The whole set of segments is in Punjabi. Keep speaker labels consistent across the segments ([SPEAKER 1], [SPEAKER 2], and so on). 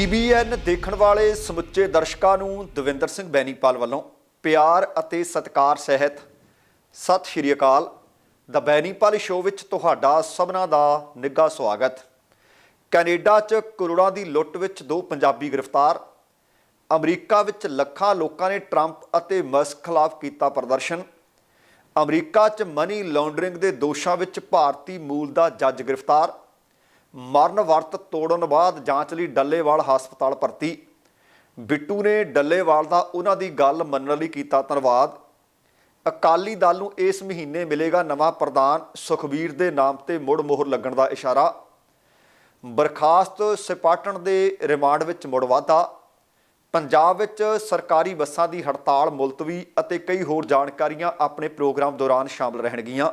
[SPEAKER 1] ਟੀਬੀਐਨ ਦੇਖਣ ਵਾਲੇ ਸਮੁੱਚੇ ਦਰਸ਼ਕਾਂ ਨੂੰ ਦਵਿੰਦਰ ਸਿੰਘ ਬੈਨੀਪਾਲ ਵੱਲੋਂ ਪਿਆਰ ਅਤੇ ਸਤਿਕਾਰ ਸਹਿਤ ਸਤਿ ਸ਼੍ਰੀ ਅਕਾਲ। ਦਾ ਬੈਨੀਪਾਲ ਸ਼ੋਅ ਵਿੱਚ ਤੁਹਾਡਾ ਸਭਨਾਂ ਦਾ ਨਿੱਘਾ ਸਵਾਗਤ। ਕੈਨੇਡਾ 'ਚ ਕਰੋੜਾਂ ਦੀ ਲੁੱਟ ਵਿੱਚ ਦੋ ਪੰਜਾਬੀ ਗ੍ਰਿਫਤਾਰ। ਅਮਰੀਕਾ ਵਿੱਚ ਲੱਖਾਂ ਲੋਕਾਂ ਨੇ ਟਰੰਪ ਅਤੇ ਮਸਕ ਖਿਲਾਫ ਕੀਤਾ ਪ੍ਰਦਰਸ਼ਨ। ਅਮਰੀਕਾ 'ਚ ਮਨੀ ਲਾਂਡਰਿੰਗ ਦੇ ਦੋਸ਼ਾਂ ਵਿੱਚ ਭਾਰਤੀ ਮੂਲ ਦਾ ਜੱਜ ਗ੍ਰਿਫਤਾਰ। ਮਰਨ ਵਰਤ ਤੋੜਨ ਬਾਅਦ ਜਾਂਚ ਲਈ ਡੱਲੇਵਾਲ ਹਸਪਤਾਲ ਭਰਤੀ। ਬਿੱਟੂ ਨੇ ਡੱਲੇਵਾਲ ਦਾ ਉਹਨਾਂ ਦੀ ਗੱਲ ਮੰਨਣ ਲਈ ਕੀਤਾ ਧੰਨਵਾਦ। ਅਕਾਲੀ ਦਲ ਨੂੰ ਇਸ ਮਹੀਨੇ ਮਿਲੇਗਾ ਨਵਾਂ ਪ੍ਰਧਾਨ ਸੁਖਬੀਰ ਦੇ ਨਾਮ ਤੇ ਮੁੜ ਮੋਹਰ ਲੱਗਣ ਦਾ ਇਸ਼ਾਰਾ। ਬਰਖਾਸਤ ਸਿਪਾਟਣ ਦੇ ਰਿਮਾਂਡ ਵਿੱਚ ਮੁੜ ਵਾਧਾ। ਪੰਜਾਬ ਵਿੱਚ ਸਰਕਾਰੀ ਬੱਸਾਂ ਦੀ ਹੜਤਾਲ ਮੁਲਤਵੀ ਅਤੇ ਕਈ ਹੋਰ ਜਾਣਕਾਰੀਆਂ ਆਪਣੇ ਪ੍ਰੋਗਰਾਮ ਦੌਰਾਨ ਸ਼ਾਮਲ ਰਹਿਣਗੀਆਂ।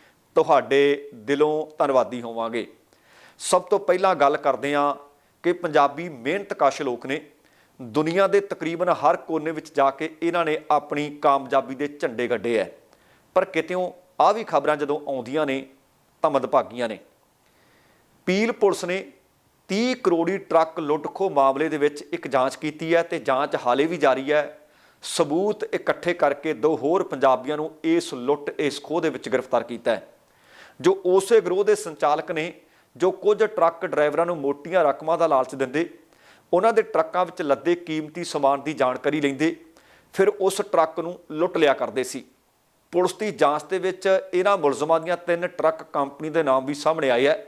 [SPEAKER 1] ਤੁਹਾਡੇ ਦਿਲੋਂ ਧੰਨਵਾਦੀ ਹੋਵਾਂਗੇ। ਸਭ ਤੋਂ ਪਹਿਲਾਂ ਗੱਲ ਕਰਦੇ ਹਾਂ ਕਿ ਪੰਜਾਬੀ ਮਿਹਨਤਕਸ਼ ਲੋਕ ਨੇ ਦੁਨੀਆ ਦੇ ਤਕਰੀਬਨ ਹਰ ਕੋਨੇ ਵਿੱਚ ਜਾ ਕੇ ਇਹਨਾਂ ਨੇ ਆਪਣੀ ਕਾਮਯਾਬੀ ਦੇ ਝੰਡੇ ਗੱਡੇ ਐ। ਪਰ ਕਿਤਿਓਂ ਆ ਵੀ ਖਬਰਾਂ ਜਦੋਂ ਆਉਂਦੀਆਂ ਨੇ ਤਾਂ ਮਦਭਾਗੀਆਂ ਨੇ। ਪੀਲ ਪੁਲਿਸ ਨੇ 30 ਕਰੋੜੀ ਟਰੱਕ ਲੁੱਟਖੋ ਮਾਮਲੇ ਦੇ ਵਿੱਚ ਇੱਕ ਜਾਂਚ ਕੀਤੀ ਹੈ ਤੇ ਜਾਂਚ ਹਾਲੇ ਵੀ ਜਾਰੀ ਹੈ ਸਬੂਤ ਇਕੱਠੇ ਕਰਕੇ ਦੋ ਹੋਰ ਪੰਜਾਬੀਆਂ ਨੂੰ ਇਸ ਲੁੱਟ ਇਸ ਖੋਹ ਦੇ ਵਿੱਚ ਗ੍ਰਿਫਤਾਰ ਕੀਤਾ ਹੈ ਜੋ ਉਸੇ ਗਰੋਹ ਦੇ ਸੰਚਾਲਕ ਨੇ, ਜੋ ਕੁਝ ਟਰੱਕ ਡਰਾਈਵਰਾਂ ਨੂੰ ਮੋਟੀਆਂ ਰਕਮਾਂ ਦਾ ਲਾਲਚ ਦਿੰਦੇ, ਉਹਨਾਂ ਦੇ ਟਰੱਕਾਂ ਵਿੱਚ ਲੱਦੇ ਕੀਮਤੀ ਸਮਾਨ ਦੀ ਜਾਣਕਾਰੀ ਲੈਂਦੇ, ਫਿਰ ਉਸ ਟਰੱਕ ਨੂੰ ਲੁੱਟ ਲਿਆ ਕਰਦੇ ਸੀ। ਪੁਲਿਸ ਦੀ ਜਾਂਚ ਦੇ ਵਿੱਚ ਇਹਨਾਂ ਮੁਲਜ਼ਮਾਂ ਦੀਆਂ ਤਿੰਨ ਟਰੱਕ ਕੰਪਨੀ ਦੇ ਨਾਮ ਵੀ ਸਾਹਮਣੇ ਆਏ ਹੈ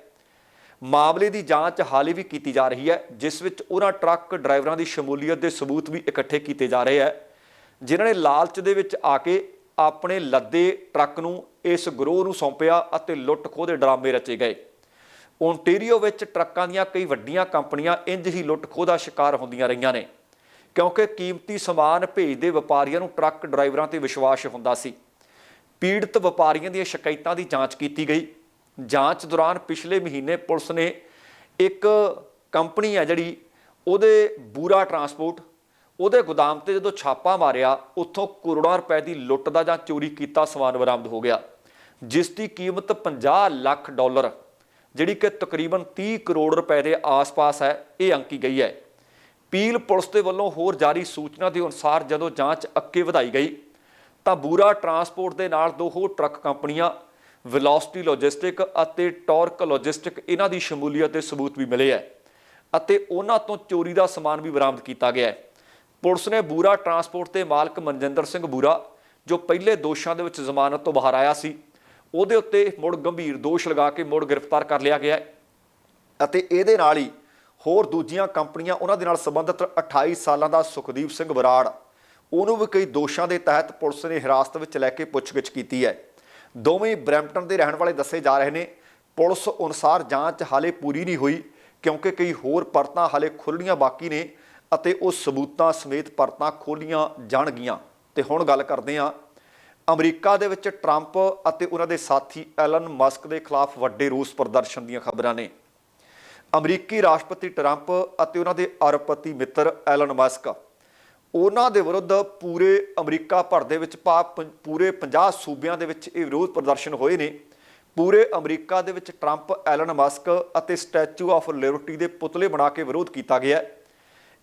[SPEAKER 1] ਮਾਮਲੇ ਦੀ ਜਾਂਚ ਹਾਲੇ ਵੀ ਕੀਤੀ ਜਾ ਰਹੀ ਹੈ, ਜਿਸ ਵਿੱਚ ਉਹਨਾਂ ਟਰੱਕ ਡਰਾਈਵਰਾਂ ਦੀ ਸ਼ਮੂਲੀਅਤ ਦੇ ਸਬੂਤ ਵੀ ਇਕੱਠੇ ਕੀਤੇ ਜਾ ਰਹੇ ਹੈ ਜਿਨ੍ਹਾਂ ਨੇ ਲਾਲਚ ਦੇ ਵਿੱਚ ਆ ਕੇ ਆਪਣੇ ਲੱਦੇ ਟਰੱਕ ਨੂੰ ਇਸ ਗਰੋਹ ਨੂੰ ਸੌਂਪਿਆ ਅਤੇ ਲੁੱਟ ਖੋਹ ਦੇ ਡਰਾਮੇ ਰਚੇ ਗਏ। ਓਨਟੇਰੀਓ ਵਿੱਚ ਟਰੱਕਾਂ ਦੀਆਂ ਕਈ ਵੱਡੀਆਂ ਕੰਪਨੀਆਂ ਇੰਜ ਹੀ ਲੁੱਟ ਖੋਹ ਦਾ ਸ਼ਿਕਾਰ ਹੁੰਦੀਆਂ ਰਹੀਆਂ ਨੇ, ਕਿਉਂਕਿ ਕੀਮਤੀ ਸਮਾਨ ਭੇਜਦੇ ਵਪਾਰੀਆਂ ਨੂੰ ਟਰੱਕ ਡਰਾਈਵਰਾਂ ਤੇ ਵਿਸ਼ਵਾਸ ਹੁੰਦਾ ਸੀ। ਪੀੜਤ ਵਪਾਰੀਆਂ ਦੀਆਂ ਸ਼ਿਕਾਇਤਾਂ ਦੀ ਜਾਂਚ ਕੀਤੀ ਗਈ। ਜਾਂਚ ਦੌਰਾਨ ਪਿਛਲੇ ਮਹੀਨੇ ਪੁਲਿਸ ਨੇ ਇੱਕ ਕੰਪਨੀ ਹੈ ਜਿਹੜੀ, ਉਹਦੇ ਬੂਰਾ ਟਰਾਂਸਪੋਰਟ, ਉਹਦੇ ਗੋਦਾਮ ਤੇ ਜਦੋਂ ਛਾਪਾ ਮਾਰਿਆ, ਉੱਥੋਂ ਕਰੋੜਾਂ ਰੁਪਏ ਦੀ ਲੁੱਟ ਦਾ ਜਾਂ ਚੋਰੀ ਕੀਤਾ ਸਮਾਨ ਬਰਾਮਦ ਹੋ ਗਿਆ। ਜਿਸ ਦੀ ਕੀਮਤ 50 ਲੱਖ ਡਾਲਰ, ਜਿਹੜੀ ਕਿ ਤਕਰੀਬਨ 30 ਕਰੋੜ ਰੁਪਏ ਦੇ ਆਸ-ਪਾਸ ਹੈ, ਇਹ ਅੰਕੀ ਗਈ ਹੈ। ਪੀਲ ਪੁਲਿਸ ਦੇ ਵੱਲੋਂ ਹੋਰ ਜਾਰੀ ਸੂਚਨਾ ਦੇ ਅਨੁਸਾਰ ਜਦੋਂ ਜਾਂਚ ਅੱਗੇ ਵਧਾਈ ਗਈ, ਤਾਂ ਬੂਰਾ ਟਰਾਂਸਪੋਰਟ ਦੇ ਨਾਲ ਦੋ ਹੋਰ ਟਰੱਕ ਕੰਪਨੀਆਂ, ਵੈਲੋਸਿਟੀ ਲੌਜਿਸਟਿਕ ਅਤੇ ਟਾਰਕ ਲੌਜਿਸਟਿਕ, ਇਹਨਾਂ ਦੀ ਸ਼ਮੂਲੀਅਤ ਦੇ ਸਬੂਤ ਵੀ ਮਿਲੇ ਹੈ ਅਤੇ ਉਹਨਾਂ ਤੋਂ ਚੋਰੀ ਦਾ ਸਮਾਨ ਵੀ ਬਰਾਮਦ ਕੀਤਾ ਗਿਆ ਹੈ। ਪੁਲਿਸ ਨੇ ਬੂਰਾ ਟਰਾਂਸਪੋਰਟ ਦੇ ਮਾਲਕ ਮਨਜਿੰਦਰ ਸਿੰਘ ਬੂਰਾ, ਜੋ ਪਹਿਲੇ ਦੋਸ਼ਾਂ ਦੇ ਵਿੱਚ ਜ਼ਮਾਨਤ ਤੋਂ ਬਾਹਰ ਆਇਆ ਸੀ ਉਹਦੇ ਉੱਤੇ ਮੁੜ ਗੰਭੀਰ ਦੋਸ਼ ਲਗਾ ਕੇ ਮੁੜ ਗ੍ਰਿਫਤਾਰ ਕਰ ਲਿਆ ਗਿਆ ਅਤੇ ਇਹਦੇ ਨਾਲ ਹੀ ਹੋਰ ਦੂਜੀਆਂ ਕੰਪਨੀਆਂ ਉਹਨਾਂ ਦੇ ਨਾਲ ਸੰਬੰਧਿਤ 28 ਸਾਲਾਂ ਦਾ ਸੁਖਦੀਪ ਸਿੰਘ ਬਰਾੜ ਉਹਨੂੰ ਵੀ ਕਈ ਦੋਸ਼ਾਂ ਦੇ ਤਹਿਤ ਪੁਲਿਸ ਨੇ ਹਿਰਾਸਤ ਵਿੱਚ ਲੈ ਕੇ ਪੁੱਛਗਿੱਛ ਕੀਤੀ ਹੈ। ਦੋਵੇਂ ਬ੍ਰੈਂਪਟਨ ਦੇ ਰਹਿਣ ਵਾਲੇ ਦੱਸੇ ਜਾ ਰਹੇ ਨੇ, ਪੁਲਿਸ ਅਨੁਸਾਰ ਜਾਂਚ ਹਾਲੇ ਪੂਰੀ ਨਹੀਂ ਹੋਈ, ਕਿਉਂਕਿ ਕਈ ਹੋਰ ਪਰਤਾਂ ਹਾਲੇ ਖੁੱਲ੍ਹਣੀਆਂ ਬਾਕੀ ਨੇ ਅਤੇ ਉਹ ਸਬੂਤਾਂ ਸਮੇਤ ਪਰਤਾਂ ਖੋਲੀਆਂ ਜਾਣਗੀਆਂ। ਤੇ ਹੁਣ ਗੱਲ ਕਰਦੇ ਹਾਂ ਅਮਰੀਕਾ ਦੇ ਵਿੱਚ ਟਰੰਪ ਅਤੇ ਉਹਨਾਂ ਦੇ ਸਾਥੀ ਐਲਨ ਮਸਕ ਦੇ ਖਿਲਾਫ ਵੱਡੇ ਰੋਸ ਪ੍ਰਦਰਸ਼ਨ ਦੀਆਂ ਖਬਰਾਂ ਨੇ। ਅਮਰੀਕੀ ਰਾਸ਼ਟਰਪਤੀ ਟਰੰਪ ਅਤੇ ਉਹਨਾਂ ਦੇ ਅਰਬਪਤੀ ਮਿੱਤਰ ਐਲਨ ਮਸਕ, ਉਹਨਾਂ ਦੇ ਵਿਰੁੱਧ ਪੂਰੇ ਅਮਰੀਕਾ ਭਰ ਦੇ ਵਿੱਚ ਭਾ ਪੰ- ਪੂਰੇ 50 ਸੂਬਿਆਂ ਦੇ ਵਿੱਚ ਇਹ ਵਿਰੋਧ ਪ੍ਰਦਰਸ਼ਨ ਹੋਏ ਨੇ। ਪੂਰੇ ਅਮਰੀਕਾ ਦੇ ਵਿੱਚ ਟਰੰਪ, ਐਲਨ ਮਸਕ ਅਤੇ ਸਟੈਚੂ ਆਫ ਲਿਬਰਟੀ ਦੇ ਪੁਤਲੇ ਬਣਾ ਕੇ ਵਿਰੋਧ ਕੀਤਾ ਗਿਆ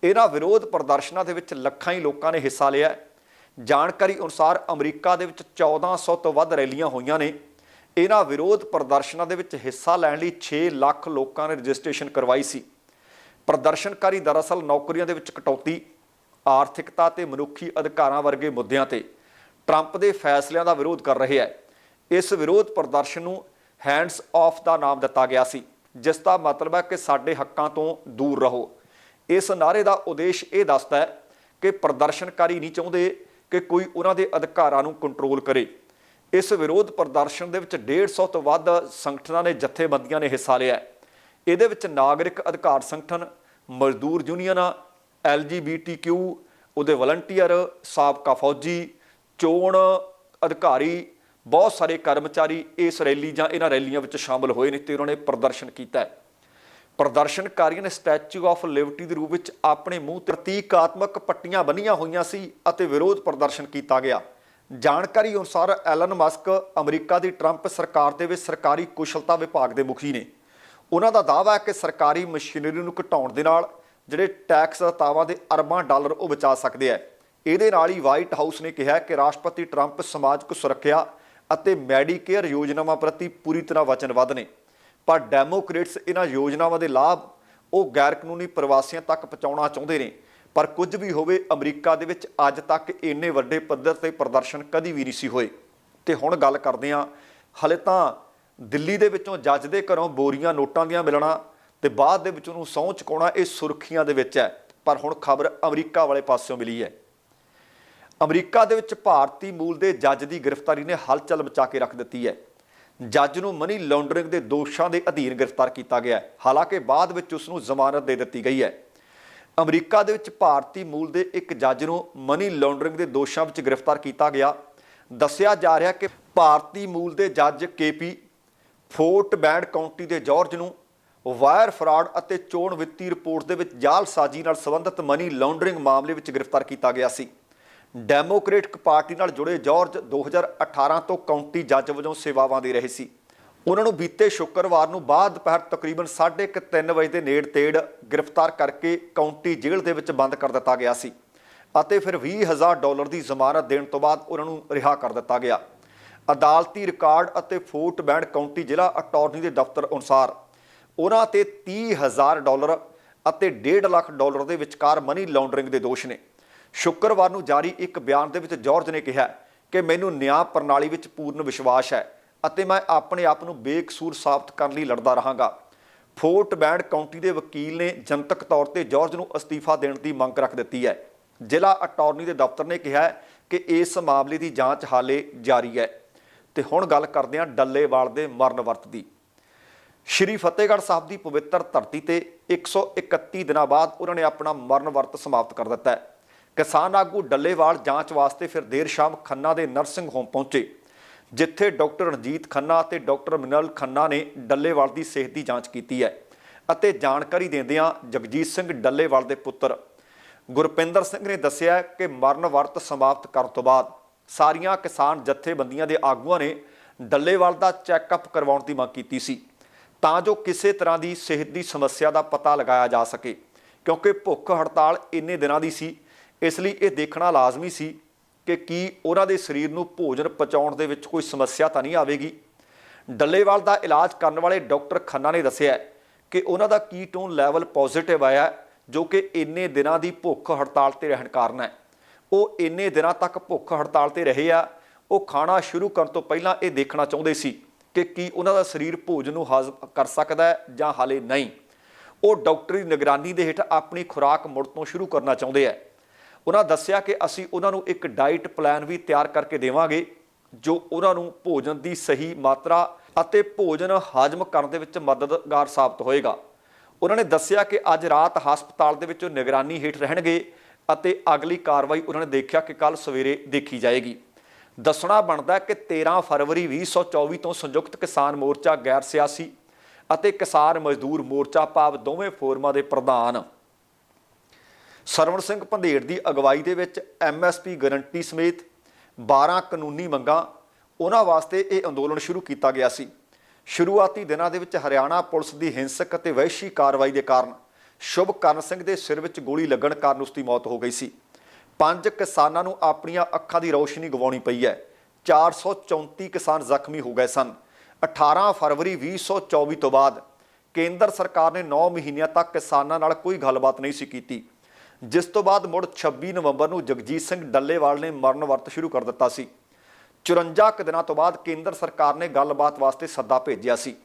[SPEAKER 1] ਇਹਨਾਂ ਵਿਰੋਧ ਪ੍ਰਦਰਸ਼ਨਾਂ ਦੇ ਵਿੱਚ ਲੱਖਾਂ ਹੀ ਲੋਕਾਂ ਨੇ ਹਿੱਸਾ ਲਿਆ ਹੈ। ਜਾਣਕਾਰੀ ਅਨੁਸਾਰ ਅਮਰੀਕਾ ਦੇ ਵਿੱਚ 1400 ਤੋਂ ਵੱਧ ਰੈਲੀਆਂ ਹੋਈਆਂ ਨੇ। ਇਹਨਾਂ ਵਿਰੋਧ ਪ੍ਰਦਰਸ਼ਨਾਂ ਦੇ ਵਿੱਚ ਹਿੱਸਾ ਲੈਣ ਲਈ 6 ਲੱਖ ਲੋਕਾਂ ਨੇ ਰਜਿਸਟ੍ਰੇਸ਼ਨ ਕਰਵਾਈ ਸੀ। ਪ੍ਰਦਰਸ਼ਨਕਾਰੀ ਦਰਅਸਲ ਨੌਕਰੀਆਂ ਦੇ ਵਿੱਚ ਕਟੌਤੀ, ਆਰਥਿਕਤਾ ਤੇ ਮਨੁੱਖੀ ਅਧਿਕਾਰਾਂ ਵਰਗੇ ਮੁੱਦਿਆਂ ਤੇ ਟਰੰਪ ਦੇ ਫੈਸਲਿਆਂ ਦਾ ਵਿਰੋਧ ਕਰ ਰਹੇ ਹੈ। ਇਸ ਵਿਰੋਧ ਪ੍ਰਦਰਸ਼ਨ ਨੂੰ ਹੈਂਡਸ ਆਫ ਦਾ ਨਾਮ ਦਿੱਤਾ ਗਿਆ ਸੀ, ਜਿਸ ਦਾ ਮਤਲਬ ਹੈ ਕਿ ਸਾਡੇ ਹੱਕਾਂ ਤੋਂ ਦੂਰ ਰਹੋ। ਇਸ ਨਾਰੇ ਦਾ ਉਦੇਸ਼ ਇਹ ਦੱਸਦਾ ਹੈ ਕਿ ਪ੍ਰਦਰਸ਼ਨਕਾਰੀ ਨਹੀਂ ਚਾਹੁੰਦੇ ਕਿ ਕੋਈ ਉਹਨਾਂ ਦੇ ਅਧਿਕਾਰਾਂ ਨੂੰ ਕੰਟਰੋਲ ਕਰੇ। ਇਸ ਵਿਰੋਧ ਪ੍ਰਦਰਸ਼ਨ ਦੇ ਵਿੱਚ 150 ਤੋਂ ਵੱਧ ਸੰਗਠਨਾਂ ਨੇ ਜਥੇਬੰਦੀਆਂ ਨੇ ਹਿੱਸਾ ਲਿਆ ਇਹਦੇ ਵਿੱਚ ਨਾਗਰਿਕ ਅਧਿਕਾਰ ਸੰਗਠਨ, ਮਜ਼ਦੂਰ ਯੂਨੀਅਨਾਂ ਐਲਜੀਬੀਟੀਕਿਊ ਉਹਦੇ ਵਲੰਟੀਅਰ, ਸਾਬਕਾ ਫੌਜੀ, ਚੋਣ ਅਧਿਕਾਰੀ, ਬਹੁਤ ਸਾਰੇ ਕਰਮਚਾਰੀ ਇਸ ਰੈਲੀ ਜਾਂ ਇਹਨਾਂ ਰੈਲੀਆਂ ਵਿੱਚ ਸ਼ਾਮਲ ਹੋਏ ਨੇ ਤੇ ਉਹਨਾਂ ਨੇ ਪ੍ਰਦਰਸ਼ਨ ਕੀਤਾ ਹੈ। ਪ੍ਰਦਰਸ਼ਨਕਾਰੀਆਂ ਨੇ ਸਟੈਚੂ ਆਫ ਲਿਬਰਟੀ ਦੇ ਰੂਪ ਵਿੱਚ ਆਪਣੇ ਮੂੰਹ ਤੇ ਪ੍ਰਤੀਕਾਤਮਕ ਪੱਟੀਆਂ ਬੰਨੀਆਂ ਹੋਈਆਂ ਸੀ ਅਤੇ ਵਿਰੋਧ ਪ੍ਰਦਰਸ਼ਨ ਕੀਤਾ ਗਿਆ। ਜਾਣਕਾਰੀ ਅਨੁਸਾਰ ਐਲਨ ਮਸਕ ਅਮਰੀਕਾ ਦੀ ਟਰੰਪ ਸਰਕਾਰ ਦੇ ਵਿੱਚ ਸਰਕਾਰੀ ਕੁਸ਼ਲਤਾ ਵਿਭਾਗ ਦੇ ਮੁਖੀ ਨੇ। ਉਹਨਾਂ ਦਾ ਦਾਅਵਾ ਹੈ ਕਿ ਸਰਕਾਰੀ ਮਸ਼ੀਨਰੀ ਨੂੰ ਘਟਾਉਣ ਦੇ ਨਾਲ ਜਿਹੜੇ ਟੈਕਸ ਦਾਅਵਾ ਦੇ ਅਰਬਾਂ ਡਾਲਰ ਉਹ ਬਚਾ ਸਕਦੇ ਆ ਇਹਦੇ ਨਾਲ ਹੀ ਵਾਈਟ ਹਾਊਸ ਨੇ ਕਿਹਾ ਕਿ ਰਾਸ਼ਟਰਪਤੀ ਟਰੰਪ ਸਮਾਜਿਕ ਸੁਰੱਖਿਆ ਅਤੇ ਮੈਡੀਕੇਅਰ ਯੋਜਨਾਵਾਂ ਪ੍ਰਤੀ ਪੂਰੀ ਤਰ੍ਹਾਂ ਵਚਨਬੱਧ ਨੇ। ਪਰ ਡੈਮੋਕ੍ਰੇਟਸ ਇਹਨਾਂ ਯੋਜਨਾਵਾਂ ਦੇ ਲਾਭ ਉਹ ਗੈਰ ਕਾਨੂੰਨੀ ਪ੍ਰਵਾਸੀਆਂ ਤੱਕ ਪਹੁੰਚਾਉਣਾ ਚਾਹੁੰਦੇ ਨੇ। ਪਰ ਕੁਝ ਵੀ ਹੋਵੇ, ਅਮਰੀਕਾ ਦੇ ਵਿੱਚ ਅੱਜ ਤੱਕ ਇੰਨੇ ਵੱਡੇ ਪੱਧਰ ਤੇ ਪ੍ਰਦਰਸ਼ਨ ਕਦੀ ਵੀ ਨਹੀਂ ਸੀ ਹੋਏ। ਤੇ ਹੁਣ ਗੱਲ ਕਰਦੇ ਹਾਂ, ਹਲੇ ਤਾਂ ਦਿੱਲੀ ਦੇ ਵਿੱਚੋਂ ਜੱਜ ਦੇ ਘਰੋਂ ਬੋਰੀਆਂ ਨੋਟਾਂ ਦੀਆਂ ਮਿਲਣਾ ਤੇ ਬਾਅਦ ਦੇ ਵਿੱਚ ਉਹਨੂੰ ਸਹੁੰ ਚੁਕਾਉਣਾ ਇਹ ਸੁਰਖੀਆਂ ਦੇ ਵਿੱਚ ਹੈ। ਪਰ ਹੁਣ ਖਬਰ ਅਮਰੀਕਾ ਵਾਲੇ ਪਾਸਿਓਂ ਮਿਲੀ ਹੈ। ਅਮਰੀਕਾ ਦੇ ਵਿੱਚ ਭਾਰਤੀ ਮੂਲ ਦੇ ਜੱਜ ਦੀ ਗ੍ਰਿਫਤਾਰੀ ਨੇ ਹਲਚਲ ਮਚਾ ਕੇ ਰੱਖ ਦਿੱਤੀ ਹੈ। ਜੱਜ ਨੂੰ ਮਨੀ ਲਾਂਡਰਿੰਗ ਦੇ ਦੋਸ਼ਾਂ ਦੇ ਅਧੀਨ ਗ੍ਰਿਫਤਾਰ ਕੀਤਾ ਗਿਆ ਹੈ। ਹਾਲਾਂਕਿ ਬਾਅਦ ਵਿੱਚ ਉਸ ਨੂੰ ਜ਼ਮਾਨਤ ਦੇ ਦਿੱਤੀ ਗਈ ਹੈ। ਅਮਰੀਕਾ ਦੇ ਵਿੱਚ ਭਾਰਤੀ ਮੂਲ ਦੇ ਇੱਕ ਜੱਜ ਨੂੰ ਮਨੀ ਲਾਂਡਰਿੰਗ ਦੇ ਦੋਸ਼ਾਂ ਵਿੱਚ ਗ੍ਰਿਫਤਾਰ ਕੀਤਾ ਗਿਆ। ਦੱਸਿਆ ਜਾ ਰਿਹਾ ਕਿ ਭਾਰਤੀ ਮੂਲ ਦੇ ਜੱਜ ਕੇਪੀ ਫੋਰਟ ਬੈਂਡ ਕਾਉਂਟੀ ਦੇ ਜਾਰਜ ਨੂੰ ਵਾਇਰ ਫਰਾਡ ਅਤੇ ਚੋਣ ਵਿੱਤੀ ਰਿਪੋਰਟ ਦੇ ਵਿੱਚ ਜਾਲਸਾਜ਼ੀ ਨਾਲ ਸੰਬੰਧਿਤ ਮਨੀ ਲਾਂਡਰਿੰਗ ਮਾਮਲੇ ਵਿੱਚ ਗ੍ਰਿਫਤਾਰ ਕੀਤਾ ਗਿਆ ਸੀ। ਡੈਮੋਕ੍ਰੇਟਿਕ ਪਾਰਟੀ ਨਾਲ ਜੁੜੇ ਜਾਰਜ 2018 ਤੋਂ ਕਾਉਂਟੀ ਜੱਜ ਵਜੋਂ ਸੇਵਾਵਾਂ ਦੇ ਰਹੇ ਸੀ। ਉਹਨਾਂ ਨੂੰ ਬੀਤੇ ਸ਼ੁੱਕਰਵਾਰ ਨੂੰ ਬਾਅਦ ਦੁਪਹਿਰ ਤਕਰੀਬਨ 3:30 ਵਜੇ ਦੇ ਨੇੜ ਤੇੜ ਗ੍ਰਿਫਤਾਰ ਕਰਕੇ ਕਾਉਂਟੀ ਜੇਲ੍ਹ ਦੇ ਵਿੱਚ ਬੰਦ ਕਰ ਦਿੱਤਾ ਗਿਆ ਸੀ ਅਤੇ ਫਿਰ 20000 ਡਾਲਰ ਦੀ ਜ਼ਮਾਨਤ ਦੇਣ ਤੋਂ ਬਾਅਦ ਉਹਨਾਂ ਨੂੰ ਰਿਹਾ ਕਰ ਦਿੱਤਾ ਗਿਆ। ਅਦਾਲਤੀ ਰਿਕਾਰਡ ਅਤੇ ਫੋਰਟ ਬੈਂਡ ਕਾਉਂਟੀ ਜ਼ਿਲ੍ਹਾ ਅਟਾਰਨੀ ਦੇ ਦਫ਼ਤਰ ਅਨੁਸਾਰ ਉਹਨਾਂ ਤੇ 30000 ਡਾਲਰ ਅਤੇ 1.5 ਲੱਖ ਡਾਲਰ ਦੇ ਵਿਚਕਾਰ ਮਨੀ ਲਾਂਡਰਿੰਗ ਦੇ ਦੋਸ਼ ਨੇ। ਸ਼ੁੱਕਰਵਾਰ ਨੂੰ ਜਾਰੀ ਇੱਕ ਬਿਆਨ ਦੇ ਵਿੱਚ ਜਾਰਜ ਨੇ ਕਿਹਾ ਕਿ ਮੈਨੂੰ ਨਿਆਂ ਪ੍ਰਣਾਲੀ ਵਿੱਚ ਪੂਰਨ ਵਿਸ਼ਵਾਸ ਹੈ ਅਤੇ ਮੈਂ ਆਪਣੇ ਆਪ ਨੂੰ ਬੇਕਸੂਰ ਸਾਬਤ ਕਰਨ ਲਈ ਲੜਦਾ ਰਹਾਂਗਾ। ਫੋਰਟ ਬੈਂਡ ਕਾਉਂਟੀ ਦੇ ਵਕੀਲ ਨੇ ਜਨਤਕ ਤੌਰ ਤੇ ਜਾਰਜ ਨੂੰ ਅਸਤੀਫਾ ਦੇਣ ਦੀ ਮੰਗ ਰੱਖ ਦਿੱਤੀ ਹੈ। ਜ਼ਿਲ੍ਹਾ ਅਟਾਰਨੀ ਦੇ ਦਫ਼ਤਰ ਨੇ ਕਿਹਾ ਕਿ ਇਸ ਮਾਮਲੇ ਦੀ ਜਾਂਚ ਹਾਲੇ ਜਾਰੀ ਹੈ। ਤੇ ਹੁਣ ਗੱਲ ਕਰਦੇ ਹਾਂ ਡੱਲੇਵਾਲ ਦੇ ਮਰਨ ਵਰਤ ਦੀ। ਸ਼੍ਰੀ ਫਤਿਹਗੜ੍ਹ ਸਾਹਿਬ ਦੀ ਪਵਿੱਤਰ ਧਰਤੀ ਤੇ 131 ਦਿਨਾਂ ਬਾਅਦ ਉਹਨਾਂ ਨੇ ਆਪਣਾ ਮਰਨ ਵਰਤ ਸਮਾਪਤ ਕਰ ਦਿੱਤਾ ਹੈ। ਕਿਸਾਨ ਆਗੂ ਡੱਲੇਵਾਲ ਜਾਂਚ ਵਾਸਤੇ ਫਿਰ ਦੇਰ ਸ਼ਾਮ ਖੰਨਾ ਦੇ ਨਰਸਿੰਗ ਹੋਮ ਪਹੁੰਚੇ, ਜਿੱਥੇ ਡਾਕਟਰ ਰਣਜੀਤ ਖੰਨਾ ਅਤੇ ਡਾਕਟਰ ਮਿਨਲ ਖੰਨਾ ਨੇ ਡੱਲੇਵਾਲ ਦੀ ਸਿਹਤ ਦੀ ਜਾਂਚ ਕੀਤੀ ਹੈ ਅਤੇ ਜਾਣਕਾਰੀ ਦਿੰਦਿਆਂ ਜਗਜੀਤ ਸਿੰਘ ਡੱਲੇਵਾਲ ਦੇ ਪੁੱਤਰ ਗੁਰਪਿੰਦਰ ਸਿੰਘ ਨੇ ਦੱਸਿਆ ਕਿ ਮਰਨ ਵਰਤ ਸਮਾਪਤ ਕਰਨ ਤੋਂ ਬਾਅਦ ਸਾਰੀਆਂ ਕਿਸਾਨ ਜਥੇਬੰਦੀਆਂ ਦੇ ਆਗੂਆਂ ਨੇ ਡੱਲੇਵਾਲ ਦਾ ਚੈੱਕਅਪ ਕਰਵਾਉਣ ਦੀ ਮੰਗ ਕੀਤੀ ਸੀ, ਤਾਂ ਜੋ ਕਿਸੇ ਤਰ੍ਹਾਂ ਦੀ ਸਿਹਤ ਦੀ ਸਮੱਸਿਆ ਦਾ ਪਤਾ ਲਗਾਇਆ ਜਾ ਸਕੇ, ਕਿਉਂਕਿ ਭੁੱਖ ਹੜਤਾਲ ਇੰਨੇ ਦਿਨਾਂ ਦੀ ਸੀ ਇਸ ਲਈ ਇਹ ਦੇਖਣਾ ਲਾਜ਼ਮੀ ਸੀ ਕਿ ਕੀ ਉਹਨਾਂ ਦੇ ਸਰੀਰ ਨੂੰ ਭੋਜਨ ਪਚਾਉਣ ਦੇ ਵਿੱਚ ਕੋਈ ਸਮੱਸਿਆ ਤਾਂ ਨਹੀਂ ਆਵੇਗੀ। ਡੱਲੇਵਾਲ ਦਾ ਇਲਾਜ ਕਰਨ ਵਾਲੇ ਡਾਕਟਰ ਖੰਨਾ ਨੇ ਦੱਸਿਆ ਕਿ ਉਹਨਾਂ ਦਾ ਕੀਟੋਨ ਲੈਵਲ ਪੋਜ਼ਿਟਿਵ ਆਇਆ ਜੋ ਕਿ ਇੰਨੇ ਦਿਨਾਂ ਦੀ ਭੁੱਖ ਹੜਤਾਲ ਤੇ ਰਹਿਣ ਕਾਰਨ ਹੈ। ਉਹ ਇੰਨੇ ਦਿਨਾਂ ਤੱਕ ਭੁੱਖ ਹੜਤਾਲ ਤੇ ਰਹੇ ਆ। ਉਹ ਖਾਣਾ ਸ਼ੁਰੂ ਕਰਨ ਤੋਂ ਪਹਿਲਾਂ ਇਹ ਦੇਖਣਾ ਚਾਹੁੰਦੇ ਸੀ ਕਿ ਕੀ ਉਹਨਾਂ ਦਾ ਸਰੀਰ ਭੋਜਨ ਨੂੰ ਹਾਜ਼ਮ ਕਰ ਸਕਦਾ ਹੈ ਜਾਂ ਹਾਲੇ ਨਹੀਂ। ਉਹ ਡਾਕਟਰੀ ਨਿਗਰਾਨੀ ਦੇ ਹੇਠ ਆਪਣੀ ਖੁਰਾਕ ਮੁੜ ਤੋਂ ਸ਼ੁਰੂ ਕਰਨਾ ਚਾਹੁੰਦੇ ਆ। ਉਹਨਾਂ ਦੱਸਿਆ ਕਿ ਅਸੀਂ ਉਹਨਾਂ ਨੂੰ ਇੱਕ ਡਾਈਟ ਪਲਾਨ ਵੀ ਤਿਆਰ ਕਰਕੇ ਦੇਵਾਂਗੇ, ਜੋ ਉਹਨਾਂ ਨੂੰ ਭੋਜਨ ਦੀ ਸਹੀ ਮਾਤਰਾ ਅਤੇ ਭੋਜਨ ਹਾਜ਼ਮ ਕਰਨ ਦੇ ਵਿੱਚ ਮਦਦਗਾਰ ਸਾਬਤ ਹੋਏਗਾ। ਉਹਨਾਂ ਨੇ ਦੱਸਿਆ ਕਿ ਅੱਜ ਰਾਤ ਹਸਪਤਾਲ ਦੇ ਵਿੱਚ ਨਿਗਰਾਨੀ ਹੇਠ ਰਹਿਣਗੇ ਅਤੇ ਅਗਲੀ ਕਾਰਵਾਈ ਉਹਨਾਂ ਨੇ ਦੇਖਿਆ ਕਿ ਕੱਲ ਸਵੇਰੇ ਦੇਖੀ ਜਾਏਗੀ। ਦੱਸਣਾ ਬਣਦਾ ਕਿ 13 ਫਰਵਰੀ 2024 ਤੋਂ ਸੰਯੁਕਤ ਕਿਸਾਨ ਮੋਰਚਾ ਗੈਰ ਸਿਆਸੀ ਅਤੇ ਕਿਸਾਨ ਮਜ਼ਦੂਰ ਮੋਰਚਾ ਭਾਵ ਦੋਵੇਂ ਫੋਰਮਾਂ ਦੇ ਪ੍ਰਧਾਨ ਸਰਵਣ ਸਿੰਘ ਪੰਧੇੜ ਦੀ ਅਗਵਾਈ ਦੇ ਵਿੱਚ ਐਮਐਸਪੀ ਗਰੰਟੀ ਸਮੇਤ 12 ਕਾਨੂੰਨੀ ਮੰਗਾਂ, ਉਹਨਾਂ ਵਾਸਤੇ ਇਹ ਅੰਦੋਲਨ ਸ਼ੁਰੂ ਕੀਤਾ ਗਿਆ ਸੀ। ਸ਼ੁਰੂਆਤੀ ਦਿਨਾਂ ਦੇ ਵਿੱਚ ਹਰਿਆਣਾ ਪੁਲਿਸ ਦੀ ਹਿੰਸਕ ਅਤੇ ਵਹਿਸ਼ੀ ਕਾਰਵਾਈ ਦੇ ਕਾਰਨ ਸ਼ੁਭਕਰਨ ਸਿੰਘ ਦੇ ਸਿਰ ਵਿੱਚ ਗੋਲੀ ਲੱਗਣ ਕਾਰਨ ਉਸ ਦੀ ਮੌਤ ਹੋ ਗਈ ਸੀ। ਪੰਜ ਕਿਸਾਨਾਂ ਨੂੰ ਆਪਣੀਆਂ ਅੱਖਾਂ ਦੀ ਰੌਸ਼ਨੀ ਗਵਾਉਣੀ ਪਈ ਹੈ। 434 ਕਿਸਾਨ ਜ਼ਖਮੀ ਹੋ ਗਏ ਸਨ। 18 ਫਰਵਰੀ 2024 ਤੋਂ ਬਾਅਦ ਕੇਂਦਰ ਸਰਕਾਰ ਨੇ 9 ਮਹੀਨਿਆਂ ਤੱਕ ਕਿਸਾਨਾਂ ਨਾਲ ਕੋਈ ਗੱਲਬਾਤ ਨਹੀਂ ਸੀ ਕੀਤੀ। ਜਿਸ ਤੋਂ ਬਾਅਦ ਮੁੜ 26 ਨਵੰਬਰ ਨੂੰ ਜਗਜੀਤ ਸਿੰਘ ਡੱਲੇਵਾਲ ਨੇ ਮਰਨ ਵਰਤ ਸ਼ੁਰੂ ਕਰ ਦਿੱਤਾ ਸੀ। 54 ਕੁ ਦਿਨਾਂ ਤੋਂ ਬਾਅਦ ਕੇਂਦਰ ਸਰਕਾਰ ਨੇ ਗੱਲਬਾਤ ਵਾਸਤੇ ਸੱਦਾ ਭੇਜਿਆ ਸੀ।